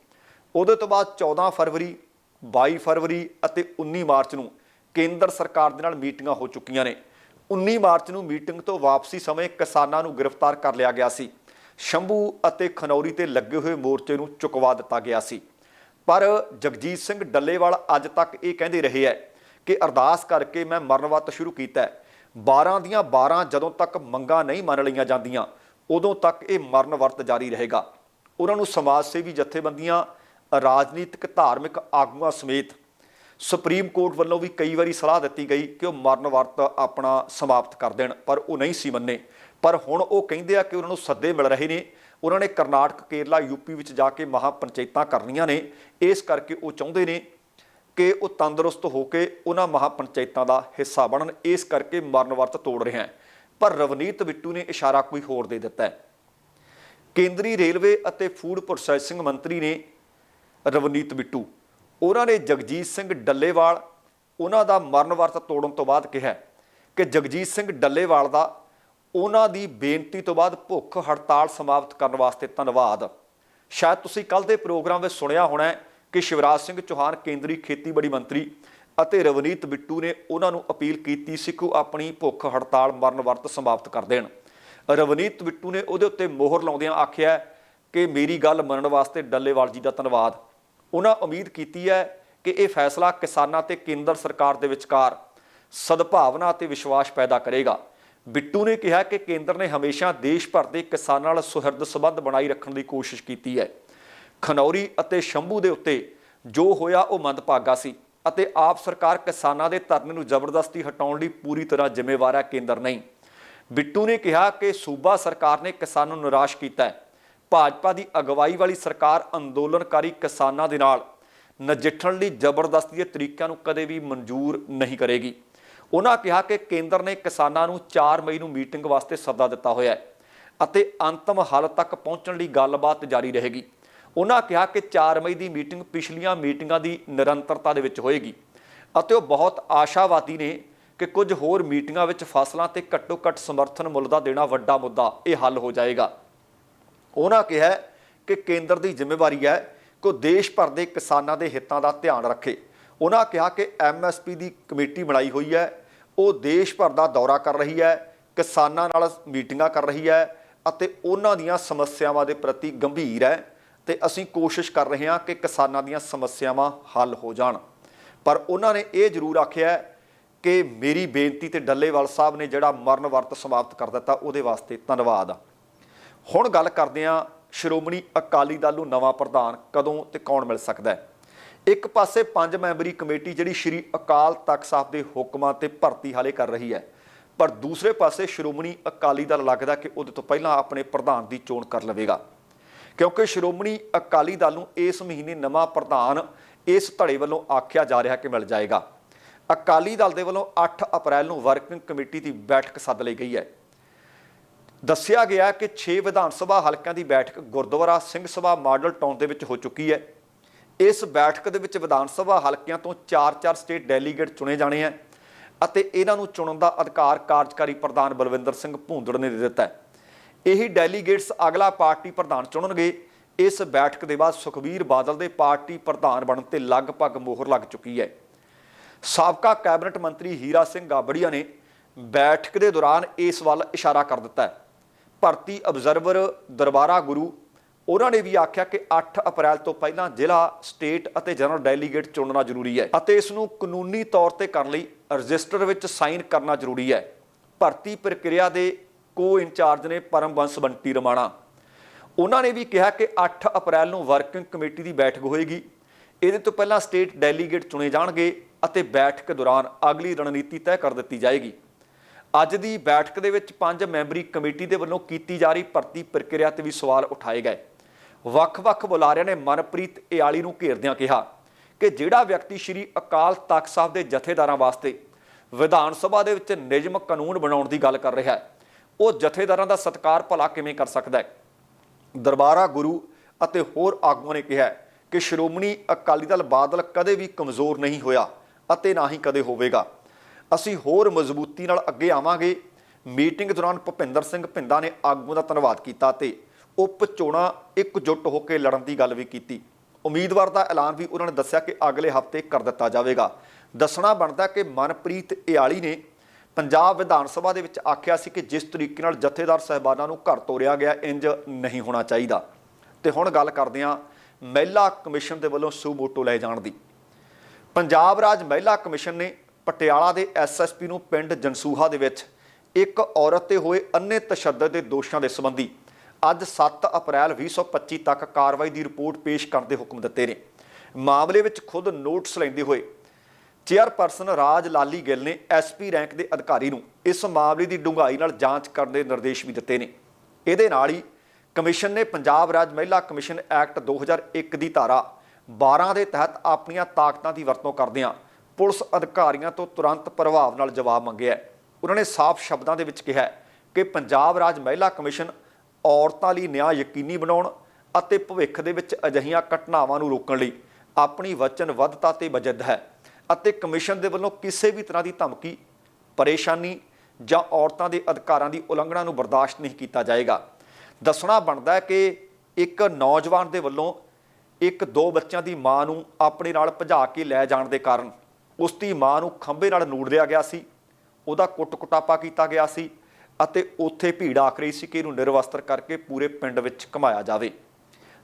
[SPEAKER 1] ਉਹਦੇ ਤੋਂ ਬਾਅਦ 14 ਫਰਵਰੀ 22 ਫਰਵਰੀ ਅਤੇ 19 ਮਾਰਚ ਨੂੰ ਕੇਂਦਰ ਸਰਕਾਰ ਦੇ ਨਾਲ ਮੀਟਿੰਗਾਂ ਹੋ ਚੁੱਕੀਆਂ ਨੇ। 19 ਮਾਰਚ ਨੂੰ ਮੀਟਿੰਗ ਤੋਂ ਵਾਪਸੀ ਸਮੇਂ ਕਿਸਾਨਾਂ ਨੂੰ ਗ੍ਰਿਫਤਾਰ ਕਰ ਲਿਆ ਗਿਆ ਸੀ। ਸ਼ੰਭੂ ਅਤੇ ਖਨੌਰੀ ਤੇ ਲੱਗੇ ਹੋਏ ਮੋਰਚੇ ਨੂੰ ਚੁਕਵਾ ਦਿੱਤਾ ਗਿਆ ਸੀ। ਪਰ ਜਗਜੀਤ ਸਿੰਘ ਡੱਲੇਵਾਲ ਅੱਜ ਤੱਕ ਇਹ ਕਹਿੰਦੇ ਰਹੇ ਹੈ ਕਿ ਅਰਦਾਸ ਕਰਕੇ ਮੈਂ ਮਰਨ ਮਰਨਵਤ ਸ਼ੁਰੂ ਕੀਤਾ ਹੈ। 12 ਦੀਆਂ 12 ਜਦੋਂ ਤੱਕ ਮੰਗਾਂ ਨਹੀਂ ਮੰਨ ਲਈਆਂ ਜਾਂਦੀਆਂ, ਉਦੋਂ ਤੱਕ ਇਹ ਮਰਨ ਵਰਤ ਜਾਰੀ ਰਹੇਗਾ। ਉਹਨਾਂ ਨੂੰ ਸਮਾਜ ਸੇਵੀ ਜਥੇਬੰਦੀਆਂ, ਰਾਜਨੀਤਿਕ ਧਾਰਮਿਕ ਆਗੂਆਂ ਸਮੇਤ ਸੁਪਰੀਮ ਕੋਰਟ ਵੱਲੋਂ ਵੀ ਕਈ ਵਾਰੀ ਸਲਾਹ ਦਿੱਤੀ ਗਈ ਕਿ ਉਹ ਮਰਨ ਵਰਤ ਆਪਣਾ ਸਮਾਪਤ ਕਰ ਦੇਣ, ਪਰ ਉਹ ਨਹੀਂ ਸੀ ਮੰਨੇ। ਪਰ ਹੁਣ ਉਹ ਕਹਿੰਦੇ ਆ ਕਿ ਉਹਨਾਂ ਨੂੰ ਸੱਦੇ ਮਿਲ ਰਹੇ ਨੇ। ਉਹਨਾਂ ਨੇ ਕਰਨਾਟਕ, ਕੇਰਲਾ ਯੂਪੀ ਵਿੱਚ ਜਾ ਕੇ ਮਹਾ ਪੰਚਾਇਤਾਂ ਕਰਨੀਆਂ ਨੇ। ਇਸ ਕਰਕੇ ਉਹ ਚਾਹੁੰਦੇ ਨੇ ਕਿ ਉਹ ਤੰਦਰੁਸਤ ਹੋ ਕੇ ਉਹਨਾਂ ਮਹਾ ਪੰਚਾਇਤਾਂ ਦਾ ਹਿੱਸਾ ਬਣਨ, ਇਸ ਕਰਕੇ ਮਰਨ ਵਰਤ ਤੋੜ ਰਿਹਾ ਹਨ ਪਰ ਰਵਨੀਤ ਬਿੱਟੂ ਨੇ ਇਸ਼ਾਰਾ ਕੋਈ ਹੋਰ ਦੇ ਦਿੱਤਾ ਹੈ। ਕੇਂਦਰੀ ਰੇਲਵੇ ਅਤੇ ਫੂਡ ਪ੍ਰੋਸੈਸਿੰਗ ਮੰਤਰੀ ਨੇ ਰਵਨੀਤ ਬਿੱਟੂ, ਉਹਨਾਂ ਨੇ ਜਗਜੀਤ ਸਿੰਘ ਡੱਲੇਵਾਲ ਉਹਨਾਂ ਦਾ ਮਰਨ ਵਰਤ ਤੋੜਨ ਤੋਂ ਬਾਅਦ ਕਿਹਾ ਕਿ ਜਗਜੀਤ ਸਿੰਘ ਡੱਲੇਵਾਲ ਦਾ ਉਹਨਾਂ ਦੀ ਬੇਨਤੀ ਤੋਂ ਬਾਅਦ ਭੁੱਖ ਹੜਤਾਲ ਸਮਾਪਤ ਕਰਨ ਵਾਸਤੇ ਧੰਨਵਾਦ। ਸ਼ਾਇਦ ਤੁਸੀਂ ਕੱਲ ਦੇ ਪ੍ਰੋਗਰਾਮ ਵਿੱਚ ਸੁਣਿਆ ਹੋਣਾ ਹੈ ਕਿ ਸ਼ਿਵਰਾਜ ਸਿੰਘ ਚੌਹਾਨ ਕੇਂਦਰੀ ਖੇਤੀਬਾੜੀ ਮੰਤਰੀ ਅਤੇ ਰਵਨੀਤ ਬਿੱਟੂ ਨੇ ਉਹਨਾਂ ਨੂੰ ਅਪੀਲ ਕੀਤੀ ਸੀ ਕਿ ਉਹ ਆਪਣੀ ਭੁੱਖ ਹੜਤਾਲ ਮਰਨ ਵਰਤ ਸਮਾਪਤ ਕਰ ਦੇਣ। ਰਵਨੀਤ ਬਿੱਟੂ ਨੇ ਉਹਦੇ ਉੱਤੇ ਮੋਹਰ ਲਾਉਂਦਿਆਂ ਆਖਿਆ ਕਿ ਮੇਰੀ ਗੱਲ ਮੰਨਣ ਵਾਸਤੇ ਡੱਲੇਵਾਲ ਜੀ ਦਾ ਧੰਨਵਾਦ। ਉਹਨਾਂ ਉਮੀਦ ਕੀਤੀ ਹੈ ਕਿ ਇਹ ਫੈਸਲਾ ਕਿਸਾਨਾਂ ਤੇ ਕੇਂਦਰ ਸਰਕਾਰ ਦੇ ਵਿਚਕਾਰ ਸਦਭਾਵਨਾ ਅਤੇ ਵਿਸ਼ਵਾਸ ਪੈਦਾ ਕਰੇਗਾ। ਬਿੱਟੂ ਨੇ ਕਿਹਾ ਕਿ ਕੇਂਦਰ ਨੇ ਹਮੇਸ਼ਾ ਦੇਸ਼ ਭਰ ਦੇ ਕਿਸਾਨਾਂ ਨਾਲ ਸੁਹਿਰਦ ਸੰਬੰਧ ਬਣਾਈ ਰੱਖਣ ਦੀ ਕੋਸ਼ਿਸ਼ ਕੀਤੀ ਹੈ। ਖਨੌਰੀ ਅਤੇ ਸ਼ੰਭੂ ਦੇ ਉੱਤੇ ਜੋ ਹੋਇਆ ਉਹ ਮੰਦਭਾਗਾ ਸੀ ਅਤੇ ਆਪ ਸਰਕਾਰ ਕਿਸਾਨਾਂ ਦੇ ਧਰਨੇ ਨੂੰ ਜ਼ਬਰਦਸਤੀ ਹਟਾਉਣ ਲਈ ਪੂਰੀ ਤਰ੍ਹਾਂ ਜ਼ਿੰਮੇਵਾਰ ਹੈ, ਕੇਂਦਰ ਨਹੀਂ। ਬਿੱਟੂ ਨੇ ਕਿਹਾ ਕਿ ਸੂਬਾ ਸਰਕਾਰ ਨੇ ਕਿਸਾਨਾਂ ਨੂੰ ਨਿਰਾਸ਼ ਕੀਤਾ ਹੈ। ਭਾਜਪਾ ਦੀ ਅਗਵਾਈ ਵਾਲੀ ਸਰਕਾਰ ਅੰਦੋਲਨਕਾਰੀ ਕਿਸਾਨਾਂ ਦੇ ਨਾਲ ਨਜਿੱਠਣ ਲਈ ਜ਼ਬਰਦਸਤੀ ਦੇ ਤਰੀਕਿਆਂ ਨੂੰ ਕਦੇ ਵੀ ਮਨਜ਼ੂਰ ਨਹੀਂ ਕਰੇਗੀ। ਉਹਨਾਂ ਕਿਹਾ ਕਿ ਕੇਂਦਰ ਨੇ ਕਿਸਾਨਾਂ ਨੂੰ 4 ਮਈ ਨੂੰ ਮੀਟਿੰਗ ਵਾਸਤੇ ਸੱਦਾ ਦਿੱਤਾ ਹੋਇਆ ਹੈ ਅਤੇ ਅੰਤਮ ਹੱਲ ਤੱਕ ਪਹੁੰਚਣ ਲਈ ਗੱਲਬਾਤ ਜਾਰੀ ਰਹੇਗੀ। ਉਹਨਾਂ ਕਿਹਾ ਕਿ 4 ਮਈ ਦੀ ਮੀਟਿੰਗ ਪਿਛਲੀਆਂ ਮੀਟਿੰਗਾਂ ਦੀ ਨਿਰੰਤਰਤਾ ਦੇ ਵਿੱਚ ਹੋਏਗੀ ਅਤੇ ਉਹ ਬਹੁਤ ਆਸ਼ਾਵਾਦੀ ਨੇ ਕਿ ਕੁਝ ਹੋਰ ਮੀਟਿੰਗਾਂ ਵਿੱਚ ਫਸਲਾਂ ਤੇ ਘੱਟੋ-ਘੱਟ ਸਮਰਥਨ ਮੁੱਲ ਦਾ ਦੇਣਾ ਵੱਡਾ ਮੁੱਦਾ ਇਹ ਹੱਲ ਹੋ ਜਾਏਗਾ। ਉਹਨਾਂ ਕਿਹਾ ਕਿ ਕੇਂਦਰ ਦੀ ਜ਼ਿੰਮੇਵਾਰੀ ਹੈ ਕਿ ਉਹ ਦੇਸ਼ ਭਰ ਦੇ ਕਿਸਾਨਾਂ ਦੇ ਹਿੱਤਾਂ ਦਾ ਧਿਆਨ ਰੱਖੇ। ਉਹਨਾਂ ਕਿਹਾ ਕਿ ਐਮਐਸਪੀ ਦੀ ਕਮੇਟੀ ਬਣਾਈ ਹੋਈ ਹੈ, ਉਹ ਦੇਸ਼ ਭਰ ਦਾ ਦੌਰਾ ਕਰ ਰਹੀ ਹੈ, ਕਿਸਾਨਾਂ ਨਾਲ ਮੀਟਿੰਗਾਂ ਕਰ ਰਹੀ ਹੈ ਅਤੇ ਉਹਨਾਂ ਦੀਆਂ ਸਮੱਸਿਆਵਾਂ ਦੇ ਪ੍ਰਤੀ ਗੰਭੀਰ ਹੈ। ਤੇ ਅਸੀਂ ਕੋਸ਼ਿਸ਼ ਕਰ ਰਹੇ ਹਾਂ ਕਿ ਕਿਸਾਨਾਂ ਦੀਆਂ ਸਮੱਸਿਆਵਾਂ ਹੱਲ ਹੋ ਜਾਣ। ਪਰ ਉਹਨਾਂ ਨੇ ਇਹ ਜ਼ਰੂਰ ਆਖਿਆ ਕਿ ਮੇਰੀ ਬੇਨਤੀ ਤੇ ਡੱਲੇਵਾਲ ਸਾਹਿਬ ਨੇ ਜਿਹੜਾ ਮਰਨ ਵਰਤ ਸਮਾਪਤ ਕਰ ਦਿੱਤਾ, ਉਹਦੇ ਵਾਸਤੇ ਧੰਨਵਾਦ ਹੁਣ ਗੱਲ ਕਰਦੇ ਹਾਂ ਸ਼੍ਰੋਮਣੀ ਅਕਾਲੀ ਦਲ ਨੂੰ ਨਵਾਂ ਪ੍ਰਧਾਨ ਕਦੋਂ ਤੇ ਕੌਣ ਮਿਲ ਸਕਦਾ ਹੈ। ਇੱਕ ਪਾਸੇ ਪੰਜ ਮੈਂਬਰੀ ਕਮੇਟੀ ਜਿਹੜੀ ਸ਼੍ਰੀ ਅਕਾਲ ਤਖਤ ਸਾਹਿਬ ਦੇ ਹੁਕਮਾਂ ਤੇ ਭਰਤੀ ਹਾਲੇ ਕਰ ਰਹੀ ਹੈ, ਪਰ ਦੂਸਰੇ ਪਾਸੇ ਸ਼੍ਰੋਮਣੀ ਅਕਾਲੀ ਦਲ ਲੱਗਦਾ ਕਿ ਉਹਦੇ ਤੋਂ ਪਹਿਲਾਂ ਆਪਣੇ ਪ੍ਰਧਾਨ ਦੀ ਚੋਣ ਕਰ ਲਵੇਗਾ। ਕਿਉਂਕਿ ਸ਼੍ਰੋਮਣੀ ਅਕਾਲੀ ਦਲ ਨੂੰ ਇਸ ਮਹੀਨੇ ਨਵਾਂ ਪ੍ਰਧਾਨ ਇਸ ਧੜੇ ਵੱਲੋਂ ਆਖਿਆ ਜਾ ਰਿਹਾ ਕਿ ਮਿਲ ਜਾਏਗਾ। ਅਕਾਲੀ ਦਲ ਦੇ ਵੱਲੋਂ 8 ਅਪ੍ਰੈਲ ਨੂੰ ਵਰਕਿੰਗ ਕਮੇਟੀ ਦੀ ਬੈਠਕ ਸੱਦ ਲਈ ਗਈ ਹੈ। ਦੱਸਿਆ ਗਿਆ ਕਿ 6 ਵਿਧਾਨ ਸਭਾ ਹਲਕਿਆਂ ਦੀ ਬੈਠਕ ਗੁਰਦੁਆਰਾ, ਸਿੰਘ ਸਭਾ, ਮਾਡਲ ਟਾਊਨ ਦੇ ਵਿੱਚ ਹੋ ਚੁੱਕੀ ਹੈ। ਇਸ ਬੈਠਕ ਦੇ ਵਿੱਚ ਵਿਧਾਨ ਸਭਾ ਹਲਕਿਆਂ ਤੋਂ 4-4 ਸਟੇਟ ਡੈਲੀਗੇਟ ਚੁਣੇ ਜਾਣੇ ਆ ਅਤੇ ਇਹਨਾਂ ਨੂੰ ਚੁਣਨ ਦਾ ਅਧਿਕਾਰ ਕਾਰਜਕਾਰੀ ਪ੍ਰਧਾਨ ਬਲਵਿੰਦਰ ਸਿੰਘ ਭੂੰਦੜ ਨੇ ਦੇ ਦਿੱਤਾ ਹੈ। ਇਹੀ ਡੈਲੀਗੇਟਸ ਅਗਲਾ ਪਾਰਟੀ ਪ੍ਰਧਾਨ ਚੁਣਨਗੇ। ਇਸ ਬੈਠਕ ਦੇ ਬਾਅਦ ਸੁਖਬੀਰ ਬਾਦਲ ਦੇ ਪਾਰਟੀ ਪ੍ਰਧਾਨ ਬਣਨ ਤੇ ਲਗਭਗ ਮੋਹਰ ਲੱਗ ਚੁੱਕੀ ਹੈ। ਸਾਬਕਾ ਕੈਬਨਿਟ ਮੰਤਰੀ ਹੀਰਾ ਸਿੰਘ ਗਾਬੜੀਆ ਨੇ ਬੈਠਕ ਦੇ ਦੌਰਾਨ ਇਸ ਵੱਲ ਇਸ਼ਾਰਾ ਕਰ ਦਿੱਤਾ ਹੈ। ਭਰਤੀ ਅਬਜ਼ਰਵਰ ਦਰਬਾਰਾ ਗੁਰੂ, ਉਹਨਾਂ ਨੇ ਵੀ ਆਖਿਆ ਕਿ 8 ਅਪ੍ਰੈਲ ਤੋਂ ਪਹਿਲਾਂ ਜ਼ਿਲ੍ਹਾ, ਸਟੇਟ ਅਤੇ ਜਨਰਲ ਡੈਲੀਗੇਟ ਚੁਣਨਾ ਜ਼ਰੂਰੀ ਹੈ ਅਤੇ ਇਸ ਨੂੰ ਕਾਨੂੰਨੀ ਤੌਰ ਤੇ ਕਰਨ ਲਈ ਰਜਿਸਟਰ ਵਿੱਚ ਸਾਈਨ ਕਰਨਾ ਜ਼ਰੂਰੀ ਹੈ। ਭਰਤੀ ਪ੍ਰਕਿਰਿਆ ਦੇ ਕੋ ਇੰਚਾਰਜ ਨੇ ਪਰਮਵੰਸ ਬੰਟੀ ਰਮਾਣਾ। ਉਹਨਾਂ ਨੇ ਵੀ ਕਿਹਾ ਕਿ 8 ਅਪ੍ਰੈਲ ਨੂੰ ਵਰਕਿੰਗ ਕਮੇਟੀ ਦੀ ਬੈਠਕ ਹੋਏਗੀ। ਇਹਦੇ ਤੋਂ ਪਹਿਲਾਂ ਸਟੇਟ ਡੈਲੀਗੇਟ ਚੁਣੇ ਜਾਣਗੇ ਅਤੇ ਬੈਠਕ ਦੌਰਾਨ ਅਗਲੀ ਰਣਨੀਤੀ ਤੈਅ ਕਰ ਦਿੱਤੀ ਜਾਏਗੀ। ਅੱਜ ਦੀ ਬੈਠਕ ਦੇ ਵਿੱਚ ਪੰਜ ਮੈਂਬਰੀ ਕਮੇਟੀ ਦੇ ਵੱਲੋਂ ਕੀਤੀ ਜਾ ਰਹੀ ਭਰਤੀ ਪ੍ਰਕਿਰਿਆ ਤੇ ਵੀ ਸਵਾਲ ਉਠਾਏ ਗਏ। ਵੱਖ-ਵੱਖ ਬੁਲਾਰਿਆਂ ਨੇ ਮਨਪ੍ਰੀਤ ਇਆਲੀ ਨੂੰ ਘੇਰਦਿਆਂ ਕਿਹਾ ਕਿ ਜਿਹੜਾ ਵਿਅਕਤੀ ਸ਼੍ਰੀ ਅਕਾਲ ਤਖਤ ਸਾਹਿਬ ਦੇ ਜਥੇਦਾਰਾਂ ਵਾਸਤੇ ਵਿਧਾਨ ਸਭਾ ਦੇ ਵਿੱਚ ਨਿਯਮ ਕਾਨੂੰਨ ਬਣਾਉਣ ਦੀ ਗੱਲ ਕਰ ਰਿਹਾ ਹੈ ਉਹ ਜਥੇਦਾਰਾਂ ਦਾ ਸਤਿਕਾਰ ਭਲਾ ਕਿਵੇਂ ਕਰ ਸਕਦਾ ਹੈ? ਦਰਬਾਰਾ ਗੁਰੂ ਅਤੇ ਹੋਰ ਆਗੂਆਂ ਨੇ ਕਿਹਾ ਕਿ ਸ਼੍ਰੋਮਣੀ ਅਕਾਲੀ ਦਲ ਬਾਦਲ ਕਦੇ ਵੀ ਕਮਜ਼ੋਰ ਨਹੀਂ ਹੋਇਆ ਅਤੇ ਨਾ ਹੀ ਕਦੇ ਹੋਵੇਗਾ। ਅਸੀਂ ਹੋਰ ਮਜ਼ਬੂਤੀ ਨਾਲ ਅੱਗੇ ਆਵਾਂਗੇ। ਮੀਟਿੰਗ ਦੌਰਾਨ ਭੁਪਿੰਦਰ ਸਿੰਘ ਭਿੰਦਾ ਨੇ ਆਗੂਆਂ ਦਾ ਧੰਨਵਾਦ ਕੀਤਾ ਤੇ ਉਪ ਚੋਣਾਂ ਇਕਜੁੱਟ ਹੋ ਕੇ ਲੜਨ ਦੀ ਗੱਲ ਵੀ ਕੀਤੀ। ਉਮੀਦਵਾਰ ਦਾ ਐਲਾਨ ਵੀ ਉਹਨਾਂ ਨੇ ਦੱਸਿਆ ਕਿ ਅਗਲੇ ਹਫ਼ਤੇ ਕਰ ਦਿੱਤਾ ਜਾਵੇਗਾ। ਦੱਸਣਾ ਬਣਦਾ ਕਿ ਮਨਪ੍ਰੀਤ ਇਆਲੀ ਨੇ ਪੰਜਾਬ ਵਿਧਾਨ ਸਭਾ ਦੇ ਵਿੱਚ ਆਖਿਆ ਸੀ ਕਿ ਜਿਸ ਤਰੀਕੇ ਨਾਲ ਜਥੇਦਾਰ ਸਹਿਬਾਨਾਂ ਨੂੰ ਘਰ ਤੋਰਿਆ ਗਿਆ, ਇੰਜ ਨਹੀਂ ਹੋਣਾ ਚਾਹੀਦਾ। ਤੇ ਹੁਣ ਗੱਲ ਕਰਦੇ ਹਾਂ ਮਹਿਲਾ ਕਮਿਸ਼ਨ ਦੇ ਵੱਲੋਂ ਸੂਮੋਟੋ ਲੈ ਜਾਣ ਦੀ। ਪੰਜਾਬ ਰਾਜ ਮਹਿਲਾ ਕਮਿਸ਼ਨ ਨੇ ਪਟਿਆਲਾ ਦੇ ਐਸਐਸਪੀ ਨੂੰ ਪਿੰਡ ਜਨਸੂਹਾ ਦੇ ਵਿੱਚ ਇੱਕ ਔਰਤ ਤੇ ਹੋਏ ਅੰਨੇ ਤਸ਼ੱਦਦ ਦੇ ਦੋਸ਼ਾਂ ਦੇ ਸੰਬੰਧੀ ਅੱਜ 7 ਅਪ੍ਰੈਲ 2025 ਤੱਕ ਕਾਰਵਾਈ ਦੀ ਰਿਪੋਰਟ ਪੇਸ਼ ਕਰਨ ਦੇ ਹੁਕਮ ਦਿੱਤੇ ਨੇ। ਮਾਮਲੇ ਵਿੱਚ ਖੁਦ ਨੋਟਿਸ ਲੈਂਦੇ ਹੋਏ ਚੇਅਰਪਰਸਨ ਰਾਜ ਲਾਲੀ ਗਿੱਲ ਨੇ ਐਸਪੀ ਰੈਂਕ ਦੇ ਅਧਿਕਾਰੀ ਨੂੰ ਇਸ ਮਾਮਲੇ ਦੀ ਡੂੰਘਾਈ ਨਾਲ ਜਾਂਚ ਕਰਨ ਦੇ ਨਿਰਦੇਸ਼ ਵੀ ਦਿੱਤੇ ਨੇ। ਇਹਦੇ ਨਾਲ ਹੀ ਕਮਿਸ਼ਨ ਨੇ ਪੰਜਾਬ ਰਾਜ ਮਹਿਲਾ ਕਮਿਸ਼ਨ ਐਕਟ 2001 ਦੀ ਧਾਰਾ 12 ਦੇ ਤਹਿਤ ਆਪਣੀਆਂ ਤਾਕਤਾਂ ਦੀ ਵਰਤੋਂ ਕਰਦਿਆਂ ਪੁਲਿਸ ਅਧਿਕਾਰੀਆਂ ਤੋਂ ਤੁਰੰਤ ਪ੍ਰਭਾਵ ਨਾਲ ਜਵਾਬ ਮੰਗਿਆ ਉਹਨਾਂ ਨੇ ਸਾਫ਼ ਸ਼ਬਦਾਂ ਦੇ ਵਿੱਚ ਕਿਹਾ ਕਿ ਪੰਜਾਬ ਰਾਜ ਮਹਿਲਾ ਕਮਿਸ਼ਨ ਔਰਤਾਂ ਲਈ ਨਿਆਂ ਯਕੀਨੀ ਬਣਾਉਣ ਅਤੇ ਭਵਿੱਖ ਦੇ ਵਿੱਚ ਅਜਿਹੀਆਂ ਘਟਨਾਵਾਂ ਨੂੰ ਰੋਕਣ ਲਈ ਆਪਣੀ ਵਚਨਬੱਧਤਾ ਤੇ ਵਜਦ ਹੈ। ਅਤੇ ਕਮਿਸ਼ਨ ਦੇ ਵੱਲੋਂ ਕਿਸੇ ਵੀ ਤਰ੍ਹਾਂ ਦੀ ਧਮਕੀ, ਪਰੇਸ਼ਾਨੀ ਜਾਂ ਔਰਤਾਂ ਦੇ ਅਧਿਕਾਰਾਂ ਦੀ ਉਲੰਘਣਾ ਨੂੰ ਬਰਦਾਸ਼ਤ ਨਹੀਂ ਕੀਤਾ ਜਾਏਗਾ। ਦੱਸਣਾ ਬਣਦਾ ਹੈ ਕਿ ਇੱਕ ਨੌਜਵਾਨ ਦੇ ਵੱਲੋਂ ਇੱਕ ਦੋ ਬੱਚਿਆਂ ਦੀ ਮਾਂ ਨੂੰ ਆਪਣੇ ਨਾਲ ਭਜਾ ਕੇ ਲੈ ਜਾਣ ਦੇ ਕਾਰਨ ਉਸ ਦੀ ਮਾਂ ਨੂੰ ਖੰਭੇ ਨਾਲ ਨੂੜ ਲਿਆ ਗਿਆ ਸੀ, ਉਹਦਾ ਕੁੱਟ-ਕੁਟਾਪਾ ਕੀਤਾ ਗਿਆ ਸੀ ਅਤੇ ਉੱਥੇ ਭੀੜ ਆਖ ਰਹੀ ਸੀ ਕਿ ਇਹਨੂੰ ਨਿਰਵਸਤਰ ਕਰਕੇ ਪੂਰੇ ਪਿੰਡ ਵਿੱਚ ਘਮਾਇਆ ਜਾਵੇ।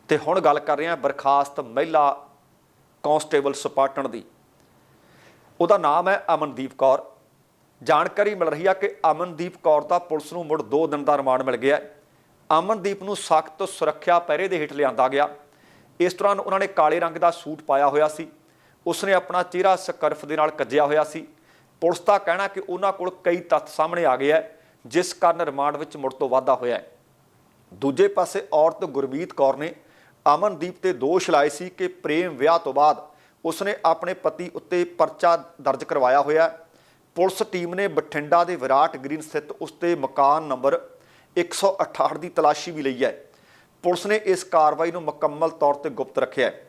[SPEAKER 1] ਤੇ ਹੁਣ ਗੱਲ ਕਰ ਰਹੇ ਹਾਂ ਬਰਖਾਸਤ ਮਹਿਲਾ ਕਾਂਸਟੇਬਲ ਸਪਾਟਣ ਦੀ। ਉਹਦਾ ਨਾਮ ਹੈ ਅਮਨਦੀਪ ਕੌਰ। ਜਾਣਕਾਰੀ ਮਿਲ ਰਹੀ ਆ ਕਿ ਅਮਨਦੀਪ ਕੌਰ ਦਾ ਪੁਲਿਸ ਨੂੰ ਮੁੜ 2 ਦਿਨ ਦਾ ਰਿਮਾਂਡ ਮਿਲ ਗਿਆ ਅਮਨਦੀਪ ਨੂੰ ਸਖਤ ਸੁਰੱਖਿਆ ਪਹਿਰੇ ਦੇ ਹੇਠ ਲਿਆਂਦਾ ਗਿਆ। ਇਸ ਦੌਰਾਨ ਉਹਨਾਂ ਨੇ ਕਾਲੇ ਰੰਗ ਦਾ ਸੂਟ ਪਾਇਆ ਹੋਇਆ ਸੀ। ਉਸਨੇ ਆਪਣਾ ਚਿਹਰਾ ਸਕਰਫ ਦੇ ਨਾਲ ਕੱਜਿਆ ਹੋਇਆ ਸੀ। ਪੁਲਿਸ ਦਾ ਕਹਿਣਾ ਕਿ ਉਹਨਾਂ ਕੋਲ ਕਈ ਤੱਥ ਸਾਹਮਣੇ ਆ ਗਏ ਹੈ, ਜਿਸ ਕਾਰਨ ਰਿਮਾਂਡ ਵਿੱਚ ਮੁੜ ਤੋਂ ਵਾਧਾ ਹੋਇਆ ਹੈ। ਦੂਜੇ ਪਾਸੇ ਔਰਤ ਗੁਰਮੀਤ ਕੌਰ ਨੇ ਅਮਨਦੀਪ ਤੇ ਦੋਸ਼ ਲਾਏ ਸੀ ਕਿ ਪ੍ਰੇਮ ਵਿਆਹ ਤੋਂ ਬਾਅਦ ਉਸਨੇ ਆਪਣੇ ਪਤੀ ਉੱਤੇ ਪਰਚਾ ਦਰਜ ਕਰਵਾਇਆ ਹੋਇਆ ਪੁਲਿਸ ਟੀਮ ਨੇ ਬਠਿੰਡਾ ਦੇ ਵਿਰਾਟ ਗ੍ਰੀਨ ਸਥਿਤ ਉਸ ਦੇ ਮਕਾਨ ਨੰਬਰ 168 ਦੀ ਤਲਾਸ਼ੀ ਵੀ ਲਈ ਹੈ। ਪੁਲਿਸ ਨੇ ਇਸ ਕਾਰਵਾਈ ਨੂੰ ਮੁਕੰਮਲ ਤੌਰ ਤੇ ਗੁਪਤ ਰੱਖਿਆ ਹੈ।